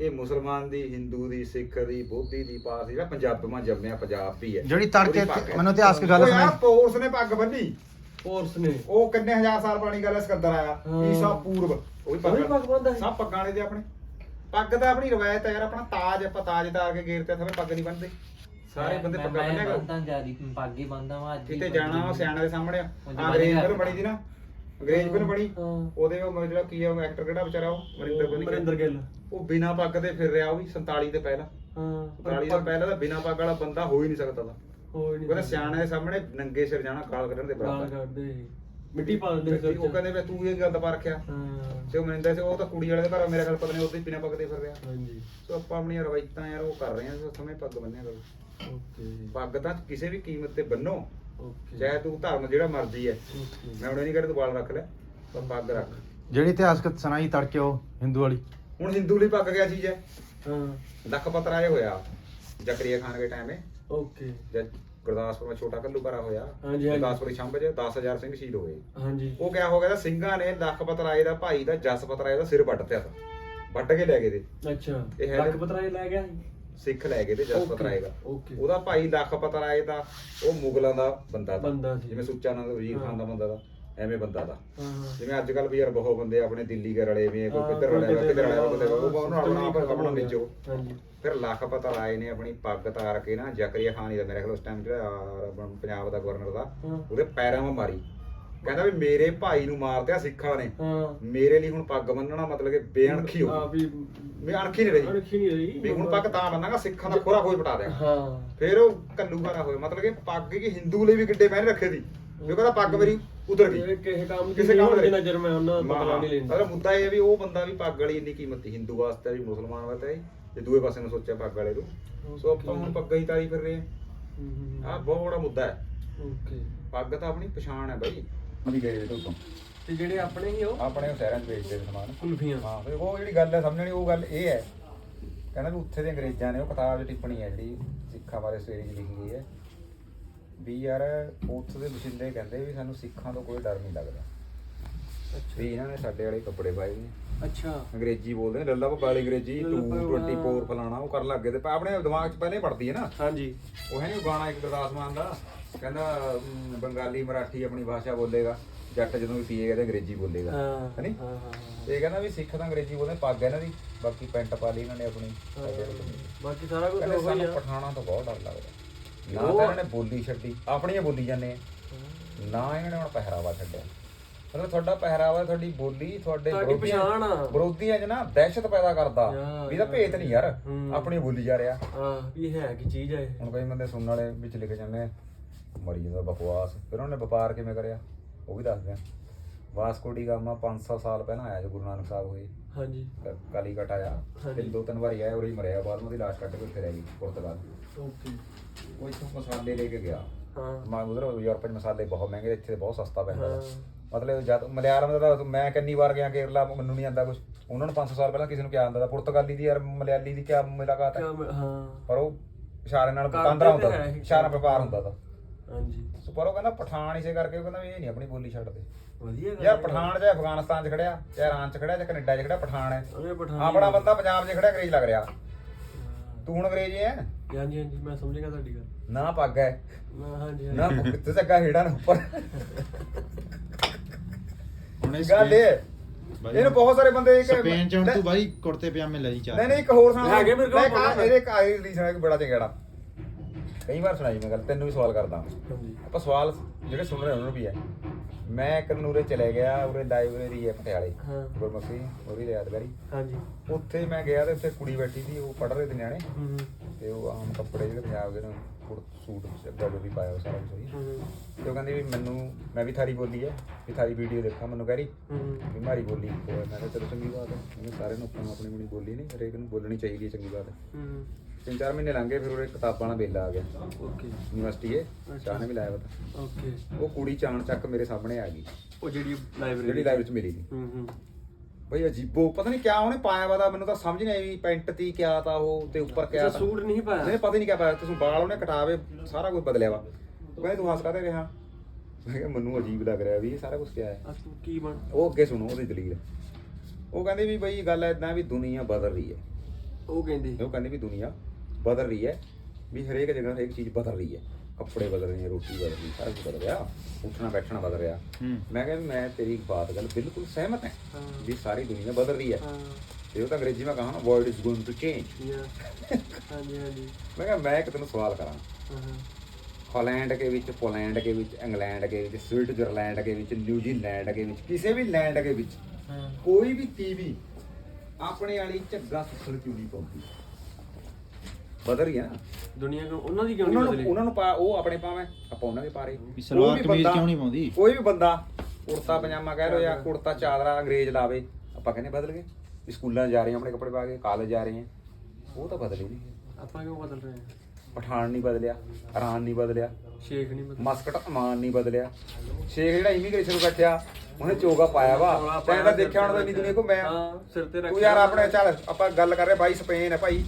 ਇਹ ਮੁਸਲਮਾਨ ਦੀ ਹਿੰਦੂ ਦੀ ਸਿੱਖ ਦੀ ਬੋਧੀ ਦੀ ਪਾਸ ਜਿਹੜਾ ਪੰਜਾਬ ਮਾ ਜੰਮਿਆ ਪੰਜਾਬੀ ਹੈ ਜਿਹੜੀ ਤੜਕੇ ਉਹਦੀ ਪੱਗ ਹੈ। ਮੈਨੂੰ ਇਤਿਹਾਸਕ ਗੱਲ ਉਹ ਯਾਰ ਸੁਣਾਈ। ਪੋਰਸ ਨੇ ਪੱਗ ਬੰਨੀ। ਫੋਰਸ ਨੇ। ਉਹ ਕਿੰਨੇ ਹਜ਼ਾਰ ਸਾਲ ਪੁਰਾਣੀ ਗੱਲ ਹੈ ਸਿਕੰਦਰ ਆਇਆ। ਹਾਂ। ਈਸਾ ਪੂਰਬ। ਉਹ ਵੀ ਉਹ ਵੀ ਪੱਗ ਬੰਨਦਾ ਸੀ? ਸਭ ਪੱਗਾਂ ਵਾਲੇ ਦੇ ਆਪਣੇ। ਪੱਗ ਤਾਂ ਆਪਣੀ ਰਵਾਇਤ ਹੈ ਯਾਰ ਆਪਣਾ ਤਾਜ ਆਪਾਂ ਤਾਜ ਤਾਰ ਕੇ ਗੇਰ ਤੇ ਥਵੇਂ ਪੱਗ ਨਹੀਂ ਬੰਨਦੇ। ਸਾਰੇ ਬੰਦੇ ਪੱਗਾਂ ਬੰਨਿਆ ਕਰੋ। ਬੰਦਾਂ ਜਿਆਦੀ ਪੱਗ ਹੀ ਬੰਦਾ ਵਾ ਅੱਜ ਕਿਤੇ ਜਾਣਾ ਉਹ ਸਿਆਣੇ ਦੇ ਸਾਹਮਣੇ ਅੰਗਰੇਜ਼ ਫਿਲਮ ਬਣੀ ਸੀ ਨਾ। ਅੰਗਰੇਜ਼ ਫਿਲਮ ਬਣੀ। ਹਾਂ। ਉਹਦੇ ਉਹ ਜਿਹੜਾ ਕੀ ਆ ਉਹ ਐਕਟਰ ਕਿਹੜਾ ਵਿਚਾਰਾ ਉਹ ਮਰਿੰਦਰ ਬਣੀ ਮਰਿੰਦਰ ਗਿੱਲ। ਉਹ ਬਿਨਾ ਪੱਗ ਦੇ ਫਿਰ ਰਿਹਾ ਉਹ ਵੀ 47 ਦੇ ਪਹਿਲਾਂ। ਹਾਂ 47 ਤੋਂ ਪਹਿਲਾਂ ਤਾਂ ਬਿਨਾ ਪੱਗ ਵਾਲਾ ਬੰਦਾ ਹੋ ਹੀ ਨਹੀਂ ਸਕਦਾ ਤਾ। ਹੋਈ ਨਹੀਂ ਉਹਦੇ ਸਿਆਣੇ ਦੇ ਸਾਹਮਣੇ ਨੰਗੇ ਸਿਰ ਜਾਣਾ ਕਾਲ ਕਰਨ ਦੇ ਬਰਾਬਰ। ਕੱਢਦੇ ਸੀ। ਮਿੱਟੀ ਪਾ ਦਿੰਦੇ ਸੀ ਉਹ ਕਹਿੰਦੇ ਵੀ ਤੂੰ ਇਹ ਗੱਲ ਪਾ ਰੱਖਿਆ। ਹਾਂ। ਤੇ ਉਹ ਮਨਿੰਦਰ ਸੀ ਉਹ ਤਾਂ ਕੁੜੀ ਵਾਲੇ ਦੇ ਘਰ ਮੇਰੇ ਖਿਆਲ ਪਤਾ ਨਹੀਂ ਉਹਦੇ ਬਿਨਾ ਪੱਗ ਦੇ ਫਿਰ ਰਿਹਾ ਹਾਂਜੀ। ਸੋ ਆਪਾਂ ਆਪਣੀਆਂ ਰਵਾਇਤਾਂ ਯਾਰ ਉਹ ਕਰ ਰਹੇ ਹਾਂ ਸੋ ਸਮੇਂ ਪੱਗ ਬੰਨਿਆ ਕਰੋ ਓਕੇ। ਪੱਗ ਤਾਂ ਕਿਸੇ ਵੀ ਕੀਮਤ ਤੇ ਬੰਨੋ ਓਕੇ। ਚਾਹੇ ਤੂੰ ਧਰਮ ਜਿਹੜਾ ਮਰਜ਼ੀ ਹੈ। ਮੈਂ ਇਹ ਨਹੀਂ ਕਹਿੰਦਾ ਤੂੰ ਵਾਲ ਰੱਖ ਲੈ ਪਰ ਪੱਗ ਰੱਖ। ਜਿਹੜੀ ਇਤਿਹਾਸਕ ਸੁਣਾਈ ਤੜਕੇ ਉਹ ਹਿੰਦੂ ਵਾਲੀ। ਹੁਣ ਹਿੰਦੂ ਲਈ ਪੱਗ ਗਿਆ ਚੀਜ਼ ਹੈ? ਹਾਂ। ਲੱਖ ਪਤਰਾਏ ਹੋਇਆ ਜ਼ਕਰੀਆ ਖਾਨ ਦੇ ਟਾਈਮ 'ਤੇ ਓਕੇ। ਗੁਰਦਾਸਪੁਰ ਵਿੱਚ ਛੋਟਾ ਕੱਲੂਪਰਾ ਹੋਇਆ ਹਾਂਜੀ, ਹਾਂਜੀ। ਗੁਰਦਾਸਪੁਰ ਦੀ ਛੰਭ 'ਚ 10000 ਸਿੰਘ ਸ਼ਹੀਦ ਹੋਏ ਹਾਂਜੀ ਉਹ ਕਿਆ ਹੋ ਗਿਆ ਤਾਂ ਸਿੰਘਾਂ ਨੇ ਲੱਖ ਪਤਰਾਏ ਦਾ ਭਾਈ ਦਾ ਜਸ ਪਤਰਾਏ ਦਾ ਸਿਰ ਵੱਢ ਤਿਆ ਤਾ ਵੱਢ ਕੇ ਲੈ ਗਏ ਤੇ ਅੱਛਾ ਇਹ ਹੈ ਲੱਖ ਲੈ ਗਿਆ? ਸਿੱਖ ਲੈ ਗਏ ਤੇ ਜਸ Okay, ਪਤਰਾਏ ਦਾ okay। ਉਹਦਾ ਭਾਈ ਲੱਖ ਪਤਰਾਏ ਦਾ ਉਹ ਮੁਗਲਾਂ ਦਾ ਬੰਦਾ ਤਾ ਬੰਦਾ ਸੀ। ਜਿਵੇਂ ਸੁੱਚਾ ਨੰਦ ਵਜ਼ੀਰ ਖਾਨ ਦਾ ਬੰਦਾ ਦਾ ਐਵੇਂ ਬੰਦਾ ਦਾ। ਹਾਂ ਜਿਵੇਂ ਅੱਜ ਕੱਲ ਵੀ ਯਾਰ ਬਹੁਤ ਬੰਦੇ ਆਪਣੇ ਦਿੱਲੀ ਕੇ ਰਲੇ ਵੀ ਕੋਈ ਹਾਂ, ਕਿੱਧਰ ਰਲਿਆ ਕਿੱਧਰ ਰਲਿਆ ਕਿੱਧਰ ਉਹ ਉਹਨੂੰ ਆਪਣਾ ਹੀ ਆਪਣਾ ਹਾਂਜੀ। ਫਿਰ ਲੱਖ ਪਤਰਾਏ ਨੇ ਆਪਣੀ ਪੱਗ ਤਾਰ ਕੇ ਨਾ ਜ਼ਕਰੀਆ ਖਾਨ ਹੀ ਦਾ ਮੇਰੇ ਖਿਆਲ ਉਸ ਟਾਈਮ ਜਿਹੜਾ ਪੰਜਾਬ ਦਾ ਗਵਰਨਰ ਦਾ ਹਾਂ। ਉਹਦੇ ਪੈਰਾਂ 'ਚ ਮਾਰੀ। ਕਹਿੰਦਾ ਵੀ ਮੇਰੇ ਭਾਈ ਨੂੰ ਮਾਰਦਿਆ ਸਿੱਖਾਂ ਨੇ। ਹਾਂ। ਮੇਰੇ ਲਈ ਹੁਣ ਪੱਗ ਬੰਨਣਾ ਮਤਲਬ ਕਿ ਬੇਅਣਖੀ ਆ ਹੋ ਵੀ ਨਹੀਂ ਰਹੀ। ਅਣਖੀ ਨਹੀਂ ਰਹੀ। ਵੀ ਹੁਣ ਪੱਗ ਤਾਂ ਬੰਨਾਂਗਾ ਸਿੱਖਾਂ ਦਾ ਖੋਰਾ ਕੋਈ ਪਟਾ ਦਿਆ ਹਾਂ। ਫਿਰ ਉਹ ਕੱਲੂਕਾਰਾ ਹੋਇਆ। ਮਤਲਬ ਕਿ ਪੱਗ ਕੀ ਹਿੰਦੂ ਲਈ ਵੀ ਕਿੱਡੇ ਪਹਿਨੇ ਰੱਖੇ ਸੀ। ਵੀ ਉਹ ਕਹਿੰਦਾ ਪੱਗ ਮੇਰੀ ਉਧਰ ਗਈ। ਕਿਸੇ ਕੰਮ ਕਿਸੇ ਕੰਮ ਦੇ ਨਜ਼ਰ ਮੈਂ ਉਹਨਾਂ ਦਾ ਬਦਲਾ ਨਹੀਂ ਲੈਂਦਾ। ਮਤਲਬ ਮੁੱਦਾ ਇਹ ਵੀ ਉਹ ਬੰਦਾ ਵੀ ਪੱਗ ਵਾਲੀ ਇੰਨੀ ਕੀਮਤ ਹਿੰਦੂ ਵਾਸਤੇ ਵੀ ਮੁਸਲਮਾਨ ਵਾਸਤੇ ਵੀ, ਤੇ ਦੂਏ ਪਾਸੇ ਨੂੰ ਸੋਚਿਆ ਪੱਗ ਵਾਲੇ ਨੂੰ। ਸੋ ਆਪਾਂ ਹੁਣ ਪੱਗਾਂ ਹੀ। ਤਾਰੀ ਫਿਰ ਰਹੇ ਆ ਬਹੁਤ ਬੜਾ ਮੁੱਦਾ ਹੈ। ਓਕੇ ਪੱਗ ਤਾਂ ਆਪਣੀ ਪਛਾਣ ਹੈ ਬਾਈ। ਵੀ ਗਏ ਤੋਂ। ਤੇ ਜਿਹੜੇ ਆਪਣੇ ਹੀ ਉਹ? ਆਪਣੇ ਉਹ ਸ਼ਹਿਰਾਂ 'ਚ ਵੇਚਦੇ ਨੇ ਸਮਾਨ। ਕੁਲਫੀਆਂ। ਹਾਂ ਤੇ ਉਹ ਜਿਹੜੀ ਗੱਲ ਹੈ ਸਮਝਣੀ ਉਹ ਗੱਲ ਇਹ ਹੈ। ਕਹਿੰਦਾ ਵੀ ਉੱਥੇ ਦੇ ਅੰਗਰੇਜ਼ਾਂ ਨੇ ਉਹ ਕਿਤਾਬ 'ਚ ਟਿੱਪਣੀ ਹੈ ਜਿਹੜੀ ਸਿੱਖਾਂ ਬਾਰੇ ਸਵੇਰੇ ਲਿਖੀ ਗਈ ਹੈ। ਵੀ ਯਾਰ ਉੱਥੇ ਦੇ ਵਸਿੰਦੇ ਕਹਿੰਦੇ ਵੀ ਸਾਨੂੰ ਸਿੱਖਾਂ ਤੋਂ ਕੋਈ ਡਰ ਨਹੀਂ ਲੱਗਦਾ। ਵੀ ਇਹਨਾਂ ਨੇ ਸਾਡੇ ਵਾਲੇ ਕੱਪੜੇ ਪਾਏ ਨੇ। ਅੱਛਾ। ਅੰਗਰੇਜ਼ੀ ਬੋਲਦੇ ਨੇ ਲੱਲਾ ਭੱਬਾ ਵਾਲੀ ਅੰਗਰੇਜ਼ੀ ਲੱਲਾ 224 ਫਲਾਣਾ ਉਹ ਕਰਨ ਲੱਗੇ ਤੇ ਆਪਣੇ ਦਿਮਾਗ 'ਚ ਪਹਿਲੇ ਪੜਦੀ ਹੈ ਨਾ। ਹਾਂਜੀ। ਉਹ ਹੈ ਨਹੀਂ ਗਾਣਾ ਇੱਕ ਗੁਰਦਾਸ ਮਾਨ ਦਾ ਕਹਿੰਦਾ ਬੰਗਾਲੀ ਮਰਾਠੀ ਆਪਣੀ ਭਾਸ਼ਾ ਬੋਲੇਗਾ ਜੱਟ ਜਦੋਂ ਵੀ ਪੀਏਗਾ ਤੇ ਅੰਗਰੇਜ਼ੀ ਬੋਲੇਗਾ ਹਾਂ ਹੈਨੀ ਹਾਂ ਹਾਂ ਇਹ ਕਹਿੰਦਾ ਵੀ ਸਿੱਖ ਤਾਂ ਅੰਗਰੇਜ਼ੀ ਬੋਲਦੇ ਪੱਗ ਹੈ ਇਹਨਾਂ ਦੀ ਬਾਕੀ ਪੈਂਟ ਪਾ ਲਈ ਇਹਨਾਂ ਨੇ ਆਪਣੀ। ਬਾਕੀ ਸਾਰਾ ਕੁਝ ਉਹ ਹੀ ਆ ਪਠਾਣਾ ਤੋਂ ਬਹੁਤ ਡਰ ਲੱਗਦਾ। ਨਾ ਤਾਂ ਇਹਨਾਂ ਨੇ ਬੋਲੀ ਛੱਡੀ ਆਪਣੀਆਂ ਬੋਲੀ ਜਾਂਦੇ ਆ। ਨਾ ਇਹਨਾਂ ਨੇ ਹੁਣ ਪਹਿਰਾਵਾ ਛੱਡਿਆ। ਮਤਲਬ ਤੁਹਾਡਾ ਪਹਿਰਾਵਾ ਤੁਹਾਡੀ ਬੋਲੀ ਤੁਹਾਡੇ ਤੁਹਾਡੀ ਵਿਰੋਧੀਆਂ- ਪਛਾਣ ਆ। ਵਿਰੋਧੀਆਂ 'ਚ ਨਾ ਦਹਿਸ਼ਤ ਪੈਦਾ ਕਰਦਾ। ਯਾਰ, ਵੀ ਇਹਦਾ ਭੇਤ ਨਹੀਂ ਯਾਰ ਹੂੰ। ਆਪਣੀ ਬੋਲੀ ਜਾ ਰਿਹਾ। ਵੀ ਇਹ ਹੈ ਕੀ ਚੀਜ਼ ਹੈ ਇਹ? ਹੁਣ ਕਈ ਬੰਦੇ ਸੁਣਨ ਵਾਲੇ ਵਿੱਚ ਲਿਖ ਜਾਂਦੇ ਆ ਮਰੀ ਜਾਂਦਾ ਬਕਵਾਸ। ਫਿਰ ਉਹਨੇ ਵਪਾਰ ਕਿਵੇਂ ਕਰਿਆ? ਉਹ ਵੀ ਦੱਸਦੇ ਆ। ਵਾਸਕੋ ਡੀ ਗਾਮਾ 500 ਸਾਲ ਪਹਿਲਾਂ ਆਇਆ ਜੋ ਗੁਰੂ ਨਾਨਕ ਸਾਹਿਬ ਹੋਏ। ਹਾਂਜੀ। ਕ- ਕਾਲੀਕਟ ਆਇਆ। ਹਾਂਜੀ। ਤੇ ਦੋ ਤਿੰਨ ਵਾਰੀ ਆਇਆ ਉਰੇ ਹੀ ਮਰਿਆ। ਬਾਅਦ ਵਿੱਚ ਲਾਸ਼ ਕੱਟ ਕੇ ਰਹਿ ਗਈ ਪੁਰਤਗਾਲ। ਓਕੇ। ਉਹ ਇੱਥੋਂ ਮਸਾਲੇ ਲੈ ਕੇ ਗਿਆ। ਹਾਂ। ਮੈਂ ਉਧਰ ਯੂਰਪ 'ਚ ਮਸਾਲੇ ਬਹੁਤ ਮਹਿੰਗੇ ਇੱਥੇ ਬਹੁਤ ਸਸਤਾ ਪੈਂਦਾ। ਹਾਂ। ਮਤਲਬ ਜਦ ਮਲਿਆਲਮ ਦਾ ਤਾਂ ਮੈਂ ਕਿੰਨੀ ਵਾਰ ਗਿਆ ਕੇਰਲਾ ਮੈਨੂੰ ਨਹੀਂ ਆਂਦਾ ਕੁਝ ਉਹਨਾਂ ਨੂੰ 500 ਸਾਲ ਪਹਿਲਾਂ ਕਿਸੇ ਨੂੰ ਕਿਆ ਆਂਦਾ ਦਾ ਪੁਰਤਗਾਲੀ ਦੀ ਯਾਰ ਮਲਿਆਲੀ ਦੀ ਕਿਆ ਮੁਲਾਕਾਤ ਹੈ? ਕਿਆ ਮੈਂ- ਹਾਂ। ਪਰ ਉਹ ਇਸ਼ਾਰੇ ਨਾਲ ਕਰਦੇ ਵਟਾਂਦਰਾ ਤੇ ਹੁੰਦਾ ਹੈ ਸੀ, ਇਹ ਇਸ਼ਾਰਾ ਵਪਾਰ ਹੁੰਦਾ ਤਾਂ। ਹਾਂਜੀ। ਸੋ ਪਰ ਉਹ ਕਹਿੰਦਾ ਪਠਾਨ ਇਸੇ ਕਰਕੇ ਉਹ ਕਹਿੰਦਾ ਵੀ ਇਹ ਨਹੀਂ ਆਪਣੀ ਬੋਲੀ ਛੱਡਦੇ। ਵਧੀਆ ਗੱਲ ਯਾਰ। ਪਠਾਨ ਚਾਹੇ ਅਫਗਾਨਿਸਤਾਨ 'ਚ ਖੜਿਆ ਚਾਹੇ ਇਰਾਨ 'ਚ ਖੜਿਆ ਚਾਹੇ ਕੈਨੇਡਾ 'ਚ ਖੜਿਆ ਪਠਾਨ ਹੈ। ਉਹਨੇ ਪਠਾਨੀ ਆਪਣਾ ਬੰਦਾ ਪੰਜਾਬ 'ਚ ਖੜਿਆ ਅੰਗਰੇਜ਼ ਲੱਗ ਰਿਹਾ। ਤੂੰ ਹੁਣ ਅੰਗਰੇਜ਼ ਹੀ ਹੈ ਹਾਂਜੀ ਹਾਂਜੀ ਮੈਂ ਸਮਝ ਗਿਆ ਤੁਹਾਡੀ ਗੱਲ। ਨਾ ਪੱਗ ਹੈ ਮੈਂ ਹਾਂਜੀ ਨਾ ਕਿੱਥੇ ਹੇੜਾ ਨਾ ਉੱਪਰ। ਹੁਣ ਇਸ ਗੱਲ ਇਹ। ਇਹਨੂੰ ਬਹੁਤ ਸਾਰੇ ਬੰਦੇ ਇੱਕ- ਸਪੇਨ ਚ ਹੁਣ ਤੂੰ ਬਾਈ ਕੁੜਤੇ ਪਜਾਮੇ ਲੈ ਜੀ ਚਾਰ। ਨਹੀਂ ਨਹੀਂ ਇੱਕ ਹੋਰ ਸੁਣਾ। ਹੈਗੇ ਮੇਰੇ ਕੋਲ ਮੈਂ ਬਹੁਤ ਇਹਦੇ ਇੱਕ ਆਈ ਕਿ ਬੜਾ ਚੰਗੜਾ। ਕਈ ਵਾਰ ਸੁਣਾਈ ਮੈਂ ਗੱਲ ਤੈਨੂੰ ਵੀ ਸਵਾਲ ਕਰਦਾ। ਹਾਂਜੀ। ਆਪਾਂ ਸਵਾਲ ਜਿਹੜੇ ਸੁਣ ਰਹੇ ਉਹਨਾਂ ਨੂੰ ਵੀ ਹੈ ਮੈਂ ਇੱਕ ਨੂਰੇ ਚਲੇ ਗਿਆ ਉਰੇ ਲਾਇਬ੍ਰੇਰੀ ਹੈ ਪਟਿਆਲੇ ਹਾਂ। ਗੁਰਮੁਖੀ ਉਹਦੀ ਯਾਦਗਾਰੀ। ਹਾਂਜੀ। ਉੱਥੇ ਮੈਂ ਗਿਆ ਤੇ ਉੱਥੇ ਕੁੜੀ ਬੈਠੀ ਸੀ ਉਹ ਪੜ੍ਹ ਰਹੇ ਤੇ ਨਿਆਣੇ। ਹੂੰ ਤੇ ਉਹ ਆਮ ਕੱਪੜੇ ਜਿਹੜੇ ਪੰਜਾਬ ਦੇ ਨੇ ਕੁੜ ਸੂਟ ਜੋ ਵੀ ਪਾਇਆ ਉਹ ਸਾਰਾ ਕੁਝ ਤੇ ਉਹ ਕਹਿੰਦੀ ਵੀ ਮੈਨੂੰ ਮੈਂ ਵੀ ਥਾਰੀ ਬੋਲੀ ਹੈ ਵੀ ਥਾਰੀ ਵੀਡੀਓ ਦੇਖਾਂ ਮੈਨੂੰ ਕਹਿ ਰਹੀ ਵੀ ਮਾਰੀ ਬੋਲੀ। ਮੈਂ ਕਿਹਾ ਚਲੋ ਚੰਗੀ ਬਾਤ ਹੈ ਇਹ ਸਾਰਿਆਂ ਨੂੰ ਆਪਣੀ ਆਪਣੀ ਬੋਲੀ ਨਹੀਂ ਹਰੇਕ ਨੂੰ ਬੋਲਣੀ ਚਾਹੀਦੀ ਹੈ ਚੰਗੀ ਬਾਤ ਹੂੰ। ਤਿੰਨ ਚਾਰ ਮਹੀਨੇ ਲੰਘੇ ਫਿਰ ਉਹਦੇ ਕਿਤਾਬਾਂ ਦਾ ਬੇਲਾ ਆ ਗਿਆ। ਓਕੇ ਯੂਨੀਵਰਸਿਟੀ ਹੈ ਚਾਹ ਨੇ ਵੀ ਲਾਇਆ ਪਤਾ ਓਕੇ ਉਹ ਕੁੜੀ ਚਾਣ ਚੱਕ ਮੇਰੇ ਸਾਹਮਣੇ ਆ ਗਈ। ਉਹ ਜਿਹੜੀ ਲਾਇਬ੍ਰੇਰੀ ਜਿਹੜੀ ਲਾਈਵ ਵਿੱਚ ਮਿਲੀ ਸੀ ਹੂੰ ਹੂੰ। ਬਈ ਅਜੀਬੋ ਪਤਾ ਨਹੀਂ ਕਿਆ ਉਹਨੇ ਪਾਇਆ ਵਾ ਮੈਨੂੰ ਤਾਂ ਸਮਝ ਨਹੀਂ ਆਈ ਪੈਂਟ ਤੀ ਕਿਆ ਤਾ ਉਹ ਤੇ ਉੱਪਰ ਕਿਆ ਅੱਛਾ ਤਾ। ਸੂਟ ਨਹੀਂ ਪਾਇਆ? ਨਹੀਂ ਪਤਾ ਹੀ ਨਹੀਂ ਕਿਆ ਪਾਇਆ ਤੁਸੀਂ ਬਾਲ ਉਹਨੇ ਕਟਾਵੇ ਸਾਰਾ ਕੁਝ ਬਦਲਿਆ ਵਾ। ਉਹ ਕਹਿੰਦੇ ਤੂੰ ਹੱਸ ਕਾਹਦੇ ਰਿਹਾ? ਮੈਂ ਕਿਹਾ ਮੈਨੂੰ ਅਜੀਬ ਲੱਗ ਰਿਹਾ ਵੀ ਇਹ ਸਾਰਾ ਕੁਝ ਕਿਆ ਹੈ। ਆ ਤੂੰ ਕੀ ਬਣ ਉਹ ਅੱਗੇ ਸੁਣੋ ਉਹਦੀ ਦਲੀਲ। ਉਹ ਕਹਿੰਦੇ ਵੀ ਬਈ ਗੱਲ ਐਦਾਂ ਵੀ ਦੁਨੀਆ ਬਦਲ ਰਹੀ ਹੈ। ਉਹ ਕਹਿੰਦੀ? ਉਹ ਕਹਿੰਦੇ ਵੀ ਦੁਨੀਆ ਬਦਲ ਰਹੀ ਹੈ। ਵੀ ਹਰੇਕ ਜਗ੍ਹਾ ਹਰੇਕ ਚੀਜ਼ ਬਦਲ ਰਹੀ ਹੈ। ਕੱਪੜੇ ਬਦਲ ਰਹੇ ਨੇ ਰੋਟੀ ਬਦਲ ਰਹੀ ਸਾਰਾ ਕੁਝ ਬਦਲ ਰਿਹਾ। ਉੱਠਣਾ ਬੈਠਣਾ ਬਦਲ ਰਿਹਾ। ਮੈਂ ਕਿਹਾ ਵੀ ਮੈਂ ਤੇਰੀ ਬਾਤ ਗੱਲ ਬਿਲਕੁਲ ਸਹਿਮਤ ਹਾਂ ਵੀ ਸਾਰੀ ਦੁਨੀਆ ਬਦਲ ਰਹੀ ਹੈ। ਤੇ ਉਹ ਤਾਂ ਅੰਗਰੇਜ਼ੀ ਵਿੱਚ ਕਹਾਂ world is going to change ਯਾ ਹਾਂਜੀ ਹਾਂਜੀ। ਮੈਂ ਕਿਹਾ ਮੈਂ ਇੱਕ ਤੈਨੂੰ ਸਵਾਲ ਕਰਾਂ। ਹਾਂ ਹਾਲੈਂਡ ਕੇ ਵਿੱਚ ਪੋਲੈਂਡ ਕੇ ਵਿੱਚ ਇੰਗਲੈਂਡ ਕੇ ਵਿੱਚ ਸਵਿਟਜ਼ਰਲੈਂਡ ਕੇ ਵਿੱਚ ਨਿਊਜ਼ੀਲੈਂਡ ਕੇ ਵਿੱਚ ਕਿਸੇ ਵੀ ਲੈਂਡ ਕੇ ਵਿੱਚ ਕੋਈ ਵੀ ਟੀਵੀ ਆਪਣੇ ਵਾਲੀ ਝੱਗਾ ਸੁੱਖਲ ਕਿਉਂ ਨਹੀਂ ਪਾਉਂਦੀ? ਬਦਲ ਨਾ ਦੁਨੀਆ ਕਿਉਂ ਉਹਨਾਂ ਦੀ ਕਿਉਂ ਨਹੀਂ ਉਹਨਾਂ ਨੂੰ ਬਦਲੀ? ਉਹਨਾਂ ਨੂੰ ਪਾ ਉਹ ਆਪਣੇ ਪਾਵੇਂ ਆਪਾਂ ਉਹਨਾਂ ਦੇ ਪਾ ਰਹੇ। ਵੀ ਸਲਵਾਰ ਕਮੀਜ਼ ਕਿਉਂ ਨਹੀਂ ਪਾਉਂਦੀ? ਕੋਈ ਵੀ ਬੰਦਾ ਕੁੜਤਾ ਪਜਾਮਾ ਕਹਿ ਲੋ ਜਾਂ ਕੁੜਤਾ ਚਾਦਰਾ ਅੰਗਰੇਜ਼ ਲਾਵੇ ਆਪਾਂ ਕਹਿੰਦੇ ਬਦਲ ਗਏ। ਵੀ ਸਕੂਲਾਂ ਜਾ ਰਹੇ ਹਾਂ ਆਪਣੇ ਕੱਪੜੇ ਪਾ ਕੇ ਕਾਲਜ ਜਾ ਰਹੇ ਹਾਂ। ਉਹ ਤਾਂ ਬਦਲੇ ਨਹੀਂ ਆਪਾਂ ਕਿਉਂ ਬਦਲ ਰਹੇ ਹਾਂ? ਪਠਾਨ ਨਹੀਂ ਬਦਲਿਆ ਇਰਾਨ ਨਹੀਂ ਬਦਲਿਆ ਸ਼ੇਖ ਨਹੀਂ ਬਦਲ ਮਸਕਟ ਅਮਾਨ ਨਹੀਂ ਬਦਲਿਆ। ਸ਼ੇਖ ਜਿਹੜਾ ਇਮੀਗ੍ਰੇਸ਼ਨ ਨੂੰ ਬੈਠਿਆ ਉਹਨੇ ਚੋਗਾ ਪਾਇਆ ਵਾ। ਤੈਨੂੰ ਤਾਂ ਦੇਖਿਆ ਹੋਣਾ ਤਾਂ ਇੰਨੀ ਦੁਨੀਆ ਘੁੰਮਿਆ ਹਾਂ ਸਿਰ ਤੇ ਰੱਖਿਆ ਯਾਰ ਆਪਣੇ ਚੱਲ ਆਪਾਂ ਗੱਲ ਕਰ ਰਹੇ ਭਾਈ ਸਪੇਨ ਹੈ ਭਾਈ।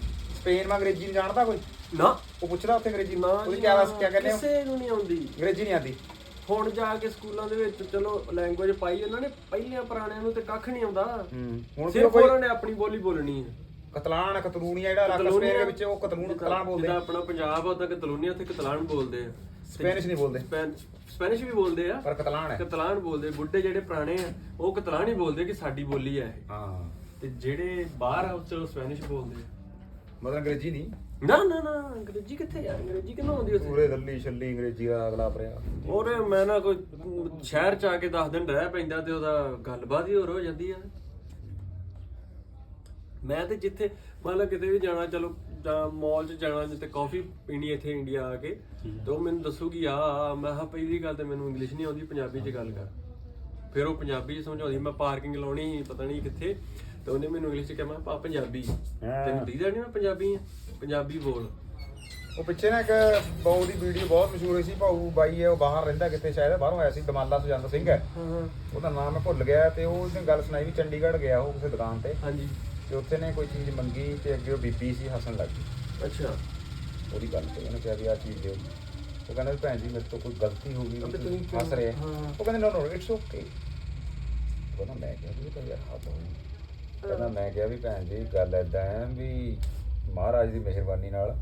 ਸਪੇਨ ਮਾ ਅੰਗਰੇਜ਼ੀ ਨਹੀਂ ਜਾਣਦਾ ਕੋਈ? ਨਾ। ਉਹ ਪੁੱਛਦਾ ਉੱਥੇ ਅੰਗਰੇਜ਼ੀ ਨਾ ਉਹਦੀ ਜੀ ਕਿਆ ਕਿਆ ਕਹਿੰਦੇ ਹੋ? ਕਿਸੇ ਨੂੰ ਨਹੀਂ ਆਉਂਦੀ। ਅੰਗਰੇਜ਼ੀ ਨਹੀਂ ਆਉਂਦੀ। ਹੁਣ ਜਾ ਕੇ ਸਕੂਲਾਂ ਦੇ ਵਿੱਚ ਚਲੋ ਲੈਂਗੁਏਜ ਪਾਈ ਉਹਨਾਂ ਨੇ ਪਹਿਲਿਆਂ ਪੁਰਾਣਿਆਂ ਨੂੰ ਤੇ ਕੱਖ ਨਹੀਂ ਆਉਂਦਾ। ਹੂੰ ਹੁਣ ਵੀ ਸਿਰਫ ਕੋਈ ਉਹਨਾਂ ਨੇ ਆਪਣੀ ਬੋਲੀ ਬੋਲਣੀ ਹੈ। ਕਤਲਾਨ ਕਤਲੂਨੀਆ ਜਿਹੜਾ ਇਲਾਕਾ ਸਪੇਨ ਦੇ ਵਿੱਚ ਉਹ ਕਤਲੂਨ ਕਤਲਾਨ ਬੋਲਦੇ ਜਿੱਦਾਂ ਆ ਆਪਣਾ ਪੰਜਾਬ ਆ ਉਹਦਾ ਕਤਲੋਨੀਆ ਤੇ ਕਤਲਾਨ ਬੋਲਦੇ ਆ। ਸਪੈਨਿਸ਼ ਨਹੀਂ ਬੋਲਦੇ। ਸਪੈਨ ਸਪੈਨਿਸ਼ ਵੀ ਬੋਲਦੇ ਆ। ਪਰ ਕਤਲਾਨ ਹੈ। ਕਤਲਾਨ ਬੋਲਦੇ ਬੁੱਢੇ ਜਿਹੜੇ ਪੁਰਾਣੇ ਆ ਉਹ ਕਤਲਾਨ ਹੀ ਬੋਲਦੇ ਕਿ ਸਾਡੀ ਬੋਲੀ ਆ ਇਹ। ਹਾਂ। ਤੇ ਜਿਹੜੇ ਬਾਹਰ ਆ ਉਹ ਚਲੋ ਸਪੈਨਿਸ਼ ਬੋਲਦੇ ਆ। ਮਤਲਬ ਅੰਗਰੇਜ਼ੀ ਨਹੀਂ? ਨਾ ਨਾ ਨਾ ਅੰਗਰੇਜ਼ੀ ਕਿੱਥੇ ਯਾਰ? ਅੰਗਰੇਜ਼ੀ ਕਿੰਨਾ ਆਉਂਦੀ ਉੱਥੇ? ਪੂਰੇ ਦੱਲੀ ਛੱਲੀ ਅੰਗਰੇਜ਼ੀ ਦਾ ਅਗਲਾ ਪਰਿਆ ਉਹਰੇ ਮੈਂ ਨਾ ਕੋਈ ਸ਼ਹਿਰ ਚ ਆ ਕੇ 10 ਦਿਨ ਰਹਿ ਪੈਂਦਾ ਤੇ ਉਹਦਾ ਗੱਲਬਾਤ ਹੀ ਹੋਰ ਹੋ ਜਾਂਦੀ ਆ। ਮੈਂ ਤੇ ਜਿੱਥੇ ਮੰਨ ਲਓ ਕਿਤੇ ਵੀ ਜਾਣਾ ਚਲੋ ਜਾਂ ਮਾਲ 'ਚ ਜਾਣਾ ਜਿੱਥੇ ਕਾਫੀ ਪੀਣੀ ਇੱਥੇ ਇੰਡੀਆ ਆ ਕੇ ਤੇ ਉਹ ਮੈਨੂੰ ਦੱਸੂਗੀ ਆ ਆ, ਮੈਂ ਹਾਂ ਪਹਿਲੀ ਗੱਲ ਤੇ ਮੈਨੂੰ ਇੰਗਲਿਸ਼ ਨਹੀਂ ਆਉਂਦੀ ਪੰਜਾਬੀ 'ਚ ਗੱਲ ਕਰ। ਫਿਰ ਉਹ ਪੰਜਾਬੀ 'ਚ ਸਮਝਾਉਂਦੀ ਮੈਂ ਪਾਰਕਿੰਗ ਲਾਉਣੀ ਪਤਾ ਨਹੀਂ ਕਿੱਥੇ। ਤੇ ਉਹਨੇ ਮੈਨੂੰ ਇੰਗਲਿਸ਼ 'ਚ ਕਿਹਾ ਮੈਂ ਪਾ ਪੰਜਾਬੀ ਤੈਨੂੰ ਦੀਦਾ ਨਹੀਂ ਮੈਂ ਪੰਜਾਬੀ ਆ? ਪੰਜਾਬੀ ਬੋਲ। ਉਹ ਪਿੱਛੇ ਨਾ ਇੱਕ ਬਾਊ ਦੀ ਵੀਡੀਓ ਬਹੁਤ ਮਸ਼ਹੂਰ ਹੋਈ ਸੀ ਭਾਊ ਬਾਈ ਹੈ ਉਹ ਬਾਹਰ ਰਹਿੰਦਾ ਕਿੱਥੇ ਸ਼ਾਇਦ ਬਾਹਰੋਂ ਆਇਆ ਸੀ ਦਮਾਲਾ ਸੁਜੰਤ ਸਿੰਘ ਹੈ। ਉਹਦਾ ਨਾਮ ਮੈਂ ਭੁੱਲ ਗਿਆ ਤੇ ਉਹ ਉਹਨੇ ਗੱਲ ਸੁਣਾਈ ਵੀ ਚੰਡੀਗੜ੍ਹ ਗਿਆ ਉਹ ਕਿਸੇ ਦੁਕਾਨ ਤੇ। ਹਾਂਜੀ। ਤੇ ਉੱਥੇ ਨੇ ਕੋਈ ਚੀਜ਼ ਮੰਗੀ ਤੇ ਅੱਗੇ ਉਹ ਬੀਬੀ ਸੀ ਹੱਸਣ ਲੱਗ ਗਈ। ਅੱਛਾ। ਉਹਦੀ ਗੱਲ ਤੇ ਉਹਨੇ ਕਿਹਾ ਵੀ ਆ ਚੀਜ਼ ਦਿਓ ਉਹ ਕਹਿੰਦਾ ਵੀ ਭੈਣ ਜੀ ਮੇਰੇ ਤੋਂ ਕੋਈ ਗਲਤੀ ਹੋ ਗਈ ਤੁਸੀਂ ਹੱਸ ਰਹੇ ਉਹ ਕਹਿੰਦੇ ਨੋ ਨੋ ਇਟਸ ਓਕੇ ਕਹਿੰਦਾ ਮੈਂ ਕਿਹਾ ਵੀ ਤਾਂ ਯਾਰ ਹੱਦ ਹੋਈ ਕਹਿੰਦਾ ਮੈਂ ਕਿਹਾ ਵੀ ਭੈਣ ਜੀ ਗੱਲ ਐਦਾਂ ਹੈ ਵੀ ਮਹਾਰਾਜ ਦੀ ਮਿਹਰਬਾਨੀ ਨਾਲ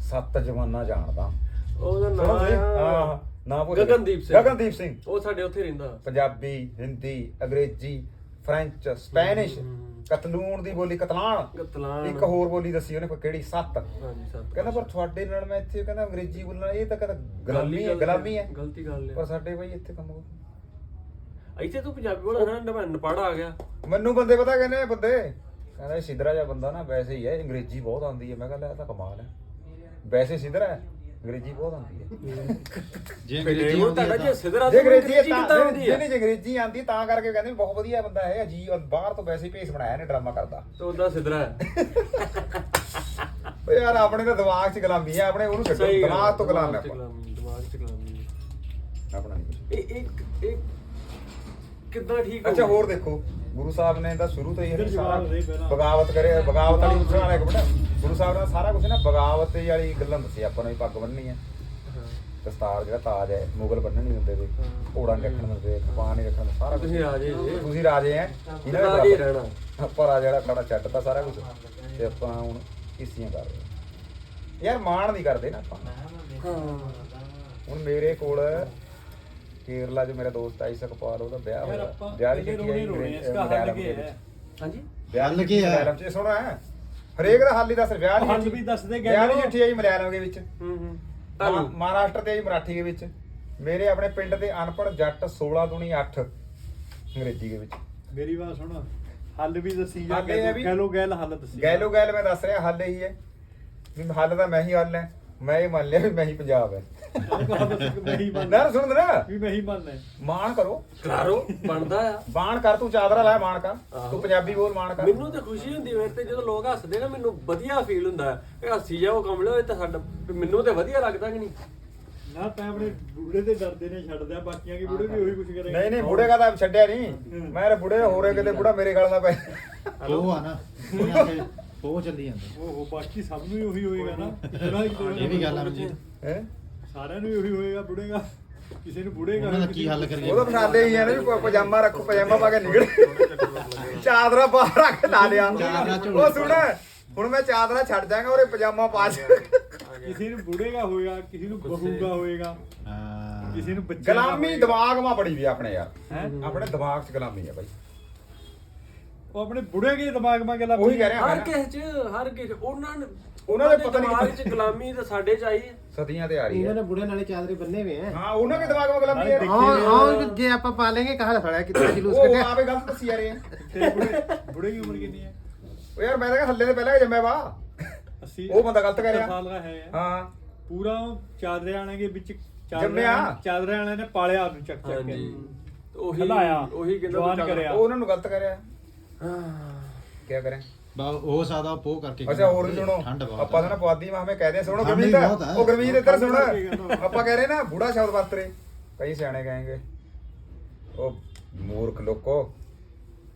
ਸੱਤ ਜਮਾਨਾ ਜਾਣਦਾ। ਉਹਦਾ ਨਾਮ ਤੁਸੀਂ? ਆ ਹਾਂ ਨਾ ਭੁੱਲ ਗਏ। ਗਗਨਦੀਪ ਸਿੰਘ। ਗਗਨਦੀਪ ਸਿੰਘ। ਉਹ ਸਾਡੇ ਉੱਥੇ ਰਹਿੰਦਾ। ਪੰਜਾਬੀ ਹਿੰਦੀ ਅੰਗਰੇਜ਼ੀ ਫ੍ਰੈਂਚ ਸਪੈਨਿਸ਼। ਕਤਲੂਨ ਦੀ ਬੋਲੀ ਕਤਲਾਨ। ਕਤਲਾਨ। ਇੱਕ ਹੋਰ ਬੋਲੀ ਦੱਸੀ ਉਹਨੇ ਕੋਈ ਕਿਹੜੀ? ਸੱਤ। ਹਾਂਜੀ ਸੱਤ। ਕਹਿੰਦਾ ਪਰ ਤੁਹਾਡੇ ਨਾਲ ਮੈਂ ਇੱਥੇ ਕਹਿੰਦਾ ਅੰਗਰੇਜ਼ੀ ਬੋਲਣਾ ਇਹ ਤਾਂ ਕਹਿੰਦਾ ਗੱਲ ਗੁਲਾਮੀ ਹੀ ਹੈ। ਗੱਲ ਗੁਲਾਮੀ ਹੈ। ਗਲਤੀ ਗੱਲ ਪਰ ਹੈ ਸਾਡੇ ਬਈ ਇੱਥੇ ਕੰਮ ਇੱਥੇ ਤੂੰ ਪੰਜਾਬੀ ਬੋਲਦਾ ਨਾ ਨਪਾੜਾ ਆ ਗਿਆ। ਮੈਨੂੰ ਬੰਦੇ ਪਤਾ ਕਹਿੰਦੇ ਆ ਬੰਦੇ? ਕਹਿੰਦਾ ਇਹ ਸਿੱਧਰਾ ਜਿਹਾ ਬੰਦਾ ਨਾ ਵੈਸੇ ਹੀ ਹੈ ਅੰਗਰੇਜ਼ੀ ਬਹੁਤ ਆਉਂਦੀ ਹੈ। ਮੈਂ ਕਹਿੰਦਾ ਇਹ ਤਾਂ ਕਮਾਲ ਹੈ। ਵੈਸੇ ਸਿੱਧਰਾ ਹੈ ਅੰਗਰੇਜ਼ੀ ਬਹੁਤ ਆਉਂਦੀ ਹੈ। ਜੇ ਅੰਗਰੇਜ਼ੀ ਤੁਹਾਡਾ ਜੇ ਸਿਧਰਾ ਜੇ ਤਾਂ ਅੰਗਰੇਜ਼ੀ ਤਾਂ ਨਹੀਂ ਜੇ ਅੰਗਰੇਜ਼ੀ ਆਉਂਦੀ ਤਾਂ ਕਰਕੇ ਕਹਿੰਦੇ ਬਹੁਤ ਵਧੀਆ ਬੰਦਾ ਹੈ ਜੀ ਬਾਹਰ ਤੋਂ ਵੈਸੇ ਹੀ ਭੇਸ ਬਣਾਇਆ ਨੇ ਡਰਾਮਾ ਕਰਦਾ। ਤੇ ਉਹਦਾ ਸਿਧਰਾ ਹੈ। ਓ ਯਾਰ ਆਪਣੇ ਤਾਂ ਦਿਮਾਗ 'ਚ ਗੁਲਾਮੀ ਹੈ ਆਪਣੇ ਉਹਨੂੰ ਛੱਡੋ ਦਿਮਾਗ ਤੋਂ ਗੁਲਾਮ ਹੈ ਦਿਮਾਗ 'ਚ ਗੁਲਾਮੀ, ਆਪਣਾ ਨਹੀਂ ਇਹ ਇੱਕ ਇੱਕ ਕਿੱਦਾਂ ਠੀਕ ਅੱਛਾ? ਹੋਰ ਦੇਖੋ ਗੁਰੂ ਸਾਹਿਬ ਨੇ ਤਾਂ ਸ਼ੁਰੂ ਤੋਂ ਹੀ ਇੱਧਰ ਸਾਰਾ। ਬਗਾਵਤ ਕਰੇ ਬਗਾਵਤ ਵਾਲੀ ਪੁੱਛਣਾ ਇੱਕ ਬੜਾ ਗੁਰੂ ਸਾਹਿਬ ਨੇ ਸਾਰਾ ਕੁਝ ਨਾ ਬਗਾਵਤ ਵਾਲੀ ਗੱਲਾਂ ਦੱਸੀ ਆਪਾਂ ਨੂੰ ਪੱਗ ਬੰਨਣੀ ਹੈ ਹਾਂ। ਦਸਤਾਰ ਜਿਹੜਾ ਤਾਜ ਹੈ ਮੁਗਲ ਬੰਨਣ ਨਹੀਂ ਦਿੰਦੇ ਤੇ ਘੋੜਾ ਨਹੀਂ ਰੱਖਣ ਦਿੰਦੇ ਕਪਾਨ ਨਹੀਂ ਰੱਖਣ ਸਾਰਾ ਕੁਝ ਤੁਸੀਂ ਰਾਜੇ ਜੀ। ਤੁਸੀਂ ਰਾਜੇ ਹੈ ਇਹਨਾਂ ਰਾਜੇ ਦੇ ਰਹਿਣਾ। ਆਪਾਂ ਰਾਜਾ ਜਿਹੜਾ ਖੜਾ ਛੱਡਤਾ ਸਾਰਾ ਕੁਝ ਤੇ ਆਪਾਂ ਹੁਣ ਕਿਸੀਆਂ ਕਰ ਰਹੇ। ਯਾਰ ਮਾਣ ਨਹੀਂ ਕਰਦੇ ਨਾ ਆਪਾਂ ਹਾਂ ਹੁਣ ਮੇਰੇ ਕੋਲ ਕੇਰਲਾ 'ਚ ਮੇਰਾ ਦੋਸਤ ਆਈ ਸਕਪਾਲ ਉਹਦਾ ਵਿਆਹ ਯਾਰ ਹੋਇਆ। ਆਪਾਂ ਵਿਆਹ ਦੀ ਚਿੱਠੀ ਆਈ ਰੋਣੇ ਰੋਣੇ ਅੰਗਰੇਜ਼- ਇਸਕਾ ਹੱਲ ਕੀ ਦੇ ਹੈ? ਹਾਂਜੀ। ਵਿਆਹ ਦੀ ਹੱਲ ਕੀ ਹੈ? ਮਲਿਆਲਮ 'ਚ ਸੁਣਾ ਹੈ। ਹਰੇਕ ਦਾ ਹੱਲ ਹੀ ਦੱਸ ਵਿਆਹ ਦੀ ਹੱਲ ਚਿੱਠੀ- ਵੀ ਦੱਸਦੇ ਗਏ ਵਿਆਹ ਦੀ। ਚਿੱਠੀ ਆਈ ਮਲਿਆਲਮ ਦੇ ਵਿੱਚ। ਹੂੰ ਹੂੰ। ਤੁਹਾਨੂੰ ਮਹਾਰਾਸ਼ਟਰ ਤੇ ਆਈ ਮਰਾਠੀ ਦੇ ਵਿੱਚ। ਮੇਰੇ ਆਪਣੇ ਪਿੰਡ ਦੇ ਅਨਪੜ੍ਹ ਜੱਟ 16 ਦੁਨੀ 8 ਅੰਗਰੇਜ਼ੀ ਦੇ ਵਿੱਚ। ਮੇਰੀ ਬਾਤ ਸੁਣ ਹੱਲ ਵੀ ਦੱਸੀ ਜਾ ਹੱਲ ਇਹ ਹੈ ਵੀ- ਗੈਲੋ ਗੈਲ ਹੱਲ ਦੱਸੀ ਗੈਲੋ ਗੈਲ ਮੈਂ ਦੱਸ ਰਿਹਾ ਹੱਲ ਇਹੀ ਹੈ। ਵੀ ਹੱਲ ਤਾਂ ਮੈਂ ਹੀ ਹੱਲ ਹੈ ਮੈਂ ਇਹ ਮੰਨ ਲਿਆ ਵੀ ਮੈਂ ਹੀ ਪੰਜਾਬ ਹੈ। ਮੈਂ ਹੀ ਮੰਨ ਨਾ। ਸੁਣ ਨਾ ਵੀ ਮੈਂ ਹੀ ਮੰਨਦਾ ਮਾਣ ਕਰੋ। ਕਰਾਰੋ ਬਣਦਾ ਆ। ਬਾਣ ਕਰ ਤੂੰ ਚਾਦਰਾ ਲੈ ਮਾਣ ਕਰ। ਤੂੰ ਪੰਜਾਬੀ ਬੋਲ ਮਾਣ ਕਰ। ਮੈਨੂੰ ਤਾਂ ਖੁਸ਼ੀ ਹੁੰਦੀ ਮੇਰੇ ਤੇ ਜਦੋਂ ਲੋਕ ਹੱਸਦੇ ਨਾ ਮੈਨੂੰ ਵਧੀਆ ਫੀਲ ਹੁੰਦਾ ਹੈ ਇਹ ਹੱਸੀ ਜਾਓ ਕਮਲੇ ਹੋਏ ਤਾਂ ਸਾਡਾ ਮੈਨੂੰ ਤੇ ਵਧੀਆ ਲੱਗਦਾ ਕਿ ਨਹੀਂ। ਨਾ ਤਾਂ ਆਪਣੇ ਬੁੜੇ ਤੇ ਡਰਦੇ ਨੇ ਛੱਡ ਦਿਆ ਬਾਕੀਆਂ ਕੀ ਬੁੜੇ ਵੀ ਉਹੀ ਕੁਝ ਕਰੇਗੇ ਨਹੀਂ ਨਹੀਂ ਬੁੜੇ ਦਾ ਤਾਂ ਛੱਡਿਆ ਨਹੀਂ। ਮੈਂ ਤਾਂ ਬੁੜੇ ਹੋਰੇ ਕਿਤੇ ਬੁੜਾ ਮੇਰੇ ਗਲ ਦਾ ਪੈ ਉਹ ਆ ਨਾ ਉਹ ਚੱਲੀ ਜਾਂਦਾ। ਉਹ ਬਾਕੀ ਸਭ ਨੂੰ ਹੀ ਉਹੀ ਹੋਏਗਾ ਨਾ। ਇਹ ਵੀ ਗੱਲ ਆ ਜੀ ਹੈ? ਸਾਰਿਆਂ ਨੂੰ ਹੀ ਉਹੀ ਹੋਏਗਾ ਬੁੜੇਗਾ। ਕਿਸੇ ਨੂੰ ਬੁੜੇਗਾ ਉਹਨਾਂ ਦਾ ਕੀ ਹੱਲ ਕਰੀਏ? ਉਹ ਤਾਂ ਪਛਾਲੇ ਹੀ ਆ ਨਾ ਵੀ ਪ- ਪਜਾਮਾ ਰੱਖੋ ਪਜਾਮਾ ਪਾ ਕੇ ਨਿਕਲ। ਚਾਦਰਾ ਬਾਹਰ ਰੱਖ ਲਾ ਲਿਆ। ਚਾਦਰਾ ਝੋਲੇ ਉਹ ਸੁਣ ਹੁਣ ਮੈਂ ਚਾਦਰਾ ਛੱਡ ਜਾਗਾ ਉਹਰੇ ਪਜਾਮਾ ਪਾ ਚ ਕਿਸੇ ਨੂੰ ਬੁੜੇਗਾ ਹੋਏਗਾ ਕਿਸੇ ਨੂੰ ਬਹੂਗਾ ਹੋਏਗਾ ਹਾਂ। ਕਿਸੇ ਨੂੰ ਬੱਚਾ ਗੁਲਾਮੀ ਦਿਮਾਗ ਮਾ ਬੜੀ ਵੀ ਆਪਣੇ ਯਾਰ। ਹੈ? ਆਪਣੇ ਦਿਮਾਗ 'ਚ ਗੁਲਾਮੀ ਹੈ ਬਾਈ। ਉਹ ਆਪਣੇ ਬੁੜੇ ਕੇ ਦਿਮਾਗ ਮਾ ਗੱਲਾਂ ਉਹੀ ਕਹਿ ਰਿਹਾ ਹਰ ਨਾ। ਕਿਸੇ ਚ ਹਰ ਕਿਸੇ 'ਚ, ਉਹਨਾਂ ਨੇ ਉਹਨਾਂ ਦੇ ਪਤਾ ਨਹੀਂ ਚ ਗੁਲਾਮੀ ਤਾਂ ਸਾਡੇ ਚ ਆਈ ਹੈ। ਸਦੀਆਂ ਤੇ ਆ ਰਹੀ ਇਹਨਾਂ ਹੈ ਨੇ ਬੁੜੇ ਨਾਲੇ ਚਾਦਰੇ ਬੰਨੇ ਹੋਏ ਆ। ਹਾਂ ਉਹਨਾਂ ਦੇ ਦਿਮਾਗ ਮਾ ਗੁਲਾਮੀ ਹੈ। ਹਾਂ ਹਾਂ। ਜੇ ਆਪਾਂ ਪਾ ਲੇਂਗੇ ਕਹਾਂ ਫੜਿਆ ਕਿੱਥੇ ਜਲੂਸ ਉਹ ਕੱਢਿਆ। ਆਪੇ ਗਲਤ ਦੱਸੀ ਜਾ ਰਹੇ ਆ। ਤੇ ਬੁੜੇ ਬੁੜੇ ਦੀ ਉਮਰ ਕਿੰਨੀ ਹੈ? ਉਹ ਯਾਰ ਮੈਂ ਤਾਂ ਕਿਹਾ ਥੱਲੇ ਦੇ ਪਹਿਲਾਂ ਜੰਮਿਆ ਵਾ। 80 ਉਹ ਬੰਦਾ ਗਲਤ ਕਹਿ ਰਿਹਾ। ਸਾਲ ਦਾ ਹੈ। ਹਾਂ। ਪੂਰਾ ਚਾਦਰੇ ਵਾਲਿਆਂ ਦੇ ਵਿੱਚ ਜੰਮਿਆ। ਚਾਦਰੇ ਵਾਲਿਆਂ ਨੇ ਪਾਲਿਆ ਉਹਨੂੰ ਚੱਕ ਚੱਕ ਕੇ। ਹਾਂਜੀ। ਤੇ ਉਹੀ ਖਿਲਾਇਆ, ਉਹੀ ਕਹਿੰਦਾ ਜਵਾਨ ਵੀ ਚੱਲ- ਕਰਿਆ। ਉਹ ਉਹਨਾਂ ਨੂੰ ਗਲਤ ਕਰਿਆ ਹਾਂ। ਕੀ ਕਰੇ? ਬਾ ਉਹ ਸਾਦਾ ਪੋ ਕਰਕੇ ਅੱਛਾ ਹੋਰ ਵੀ ਸੁਣੋ। ਠੰਡ ਬਹੁਤ ਆਪਾਂ ਤਾਂ ਨਾ ਪੁਆਧੀ ਮਾਹਵੇਂ ਕਹਦੇ ਆ, ਸੁਣੋ ਗੁਰਮੀਤ ਬਹੁਤ ਹੈ। ਉਹ ਗੁਰਮੀਤ ਇੱਧਰ ਸੁਣ। ਹੈ। ਆਪਾਂ ਕਹਿ ਰਹੇ ਨਾ ਬੂੜਾ ਸ਼ਬਦ ਵਰਤਰੇ। ਕਈ ਸਿਆਣੇ ਕहेंगे ਉਹ ਮੂਰਖ ਲੋਕੋ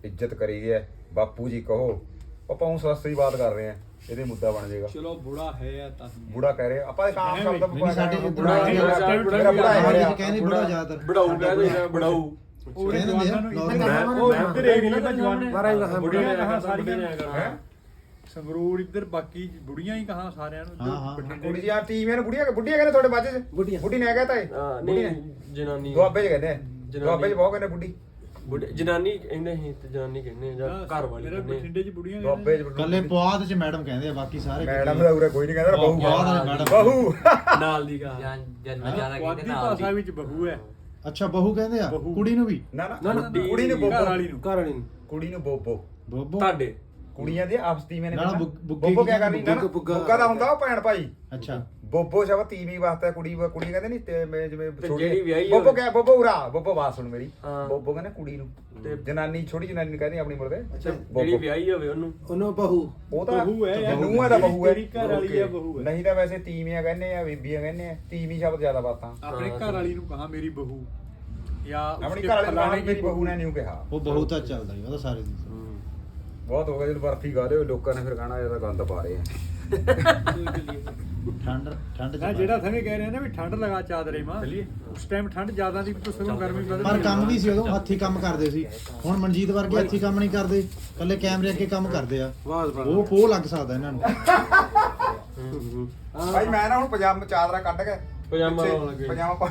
ਇੱਜ਼ਤ ਕਰੀ ਹੈ ਬਾਪੂ ਜੀ ਕਹੋ। ਆਪਾਂ ਉਸ ਸਸਤੀ ਬਾਤ ਕਰ ਰਹੇ ਆ ਇਹਦੇ ਮੁੱਦਾ ਬਣ ਜਾਏਗਾ। ਚਲੋ ਬੁੜਾ ਹੈ ਆ ਤਾਂ। ਬੂੜਾ ਕਹਿ ਰਹੇ। ਆ। ਆਪਾਂ ਇੱਕ ਆਮ ਸ਼ਬਦ ਨਹੀਂ, ਸਾਡੇ ਬੂੜਾ ਬੁੜਾ ਹੈ, ਬੁੜਾ ਹੈ, ਬੁੜਾ ਬੁੜਾ ਹੈ, ਹੈ, ਬੁੜਾ ਲੋਕ ਇੱਧਰ ਮੈਂ- ਉਹ ਮੈਂ- ਇੱਧਰ ਬੁੜੀਆਂ ਬੁੜੀਆਂ। ਹੈਂ? ਸੰਗਰੂਰ ਇੱਧਰ ਬਾਕੀ ਬੁੜੀਆਂ ਹੀ ਕਹਾਂ ਸਾਰਿਆਂ ਨੂੰ ਇੱਧਰ ਹਾਂ, ਹਾਂ। ਬਠਿੰਡੇ ਜੀ ਆ ਟੀਵੀਆਂ ਨੂੰ ਬੁੜੀਆਂ ਬੁੱਢੀਆਂ ਕਹਿੰਦੇ ਤੁਹਾਡੇ ਬਾਜੇ ਚ ਬੁੱਢੀਆਂ। ਬੁੱਢੀ ਨੇ ਕਹਤਾ ਏ ਹਾਂ, ਨਹੀਂ ਜਨਾਨੀ ਦੁਆਬੇ ਚ ਕਹਿੰਦੇ। ਦੁਆਬੇ ਚ ਬਹੁਤ ਕਹਿੰਦੇ ਬੁੱਢੀ ਬੁੱਢੇ- ਜਨਾਨੀ ਕਹਿੰਦੇ ਸੀ ਤੇ ਜਨਾਨੀ ਕਹਿੰਦੇ ਆ, ਜਾਂ ਘਰ ਵਾਲੀ ਮੇਰੇ ਕਹਿੰਦੇ। ਬਠਿੰਡੇ 'ਚ ਬੁੜੀਆਂ ਦੁਆਬੇ ਚ ਕੱਲੇ ਪੁਆਧ ਚ ਮੈਡਮ ਕਹਿੰਦੇ ਆ ਬਾਕੀ ਸਾਰੇ ਮੈਡਮ ਦਾ ਉਰੇ ਕੋਈ ਨਹੀਂ ਕਹਿੰਦਾ ਬਹੂ ਬਹੂ ਨਾਲ ਦੀ ਗਾ ਜਾਂ ਜਨਮ ਹਾਂ? ਜ਼ਿਆਦਾ ਕਹਿੰਦੇ ਨਾਲ ਭਾਸ਼ਾ ਦੀ ਵਿੱਚ ਬਹੂ ਹੈ ਅੱਛਾ ਬਹੂ ਕਹਿੰਦੇ ਆ? ਬਹੂ। ਕੁੜੀ ਨੂੰ ਵੀ? ਨਾ ਨਾ ਕੁੜੀ ਨੂੰ ਘਰ ਬੋਬੋ। ਵਾਲੀ ਨੂੰ। ਘਰ ਵਾਲੀ ਨੂੰ। ਕੁੜੀ ਨੂੰ ਬੋਬੋ। ਬੋਬੋ? ਤੁਹਾਡੇ ਕੁੜੀਆਂ ਦੇ ਆਪਸ ਦੀ ਮੈਨੇ ਨਾ, ਬੋਬੋ ਕੀ ਕਿਆ ਕਰਨੀ? ਨਾ। ਬੁੱਗਾ ਦਾ ਹੁੰਦਾ ਉਹ ਭੈਣ ਭਾਈ। ਅੱਛਾ। ਬੋਬੋ ਸ਼ਬਦ ਤੀਵੀਂ ਵਾਸਤੇ ਕੁੜੀ ਕੁੜੀ ਕਹਿੰਦੇ ਨਹੀਂ ਤੇ ਮੈਂ ਜਿਵੇਂ ਤੇ ਛੋਟੀ- ਜਿਹੜੀ ਵਿਆਹੀ ਬੋਬੋ। ਕਿਆ ਬੋਬੋ ਉਰਾ ਬੋਬੋ ਬਾਤ ਸੁਣ ਮੇਰੀ। ਹਾਂ। ਬੋਬੋ ਕਹਿੰਦੇ ਕੁੜੀ ਨੂੰ। ਤੇ ਜਨਾਨੀ ਛੋਟੀ ਜਨਾਨੀ ਨੂੰ ਕਹਿੰਦੇ ਆਪਣੀ ਮੁਰਦੇ ਜਿਹੜੀ ਵਿਆਹੀ ਹੋਵੇ ਉਹਨੂੰ। ਉਹਨੂੰ ਬਹੂ। ਉਹ ਤਾਂ ਬਹੂ ਹੈ ਯਾਰ। ਨੂੰਹ ਹੈ ਤਾਂ ਬਹੂ ਹੈ। ਤੇਰੀ ਘਰ ਵਾਲੀ ਹੈ ਬਹੂ ਹੈ? ਨਹੀਂ ਤਾਂ ਵੈਸੇ ਤੀਵੀਆਂ ਕਹਿੰਦੇ ਆ ਬੀਬੀਆਂ ਕਹਿੰਦੇ ਆ। ਤੀਵੀਂ ਸ਼ਬਦ ਜ਼ਿਆਦਾ ਬਾਤਾਂ। ਆਪਣੇ ਘਰ ਵਾਲੀ ਨੂੰ ਕਹਾ ਮੇਰੀ ਬਹੂ। ਜਾਂ ਆਪਣੀ ਉਸਕੇ ਘਰ ਵਾਲੀ ਨੂੰ ਫਲਾਣੇ ਕਹਾਣੀ ਮੇਰੀ ਬਹੂ ਨੇ ਨਹੀਂ ਕਿਹਾ। ਉਹ ਬਹੂ ਤਾਂ ਚੱਲਦਾ ਹੀ ਉਹਦਾ ਸਾਰੇ ਦੀ ਬਹੁਤ ਹੋ ਗਿਆ ਜਦੋਂ ਬਰਫੀ ਗਾ ਰਹੇ ਹੋ ਲੋਕਾਂ ਨੇ ਫਿਰ ਗਾਣਾ ਜ਼ਿਆਦਾ ਗੰਦ ਪਾ ਰਹੇ ਆ। ਠੰਡ ਠੰਡ ਚ ਨਾ ਜਿਹੜਾ ਥਵੇਂ ਕਹਿ ਰਹੇ ਨੇ ਵੀ ਠੰਡ ਲਗਾ ਚਾਦਰੇ ਮਾਂ ਉਸ ਟਾਈਮ ਠੰਡ ਜ਼ਿਆਦਾ ਦੀ ਤੋਂ ਸਗੋਂ ਗਰਮੀ ਵੱਧ ਪਰ ਕੰਮ ਵੀ ਸੀ ਉਦੋਂ ਹੱਥੀ ਕੰਮ ਕਰਦੇ ਸੀ। ਹੁਣ ਮਨਜੀਤ ਵਰਗੇ ਹੱਥੀ ਕੰਮ ਨਹੀਂ ਕਰਦੇ ਕੱਲੇ ਕੈਮਰੇ ਅੱਗੇ ਕੰਮ ਕਰਦੇ ਆ। ਉਹ ਪੋ ਲੱਗ ਸਕਦਾ ਇਹਨਾਂ ਨੂੰ। ਭਾਈ ਮੈਂ ਨਾ ਹੁਣ ਪਜਾਮਾ ਚਾਦਰਾ ਕੱਢ ਕੇ ਪਜਾਮਾ ਲਾਉਣ ਲੱਗੇ। ਪਜਾਮਾ ਪਾ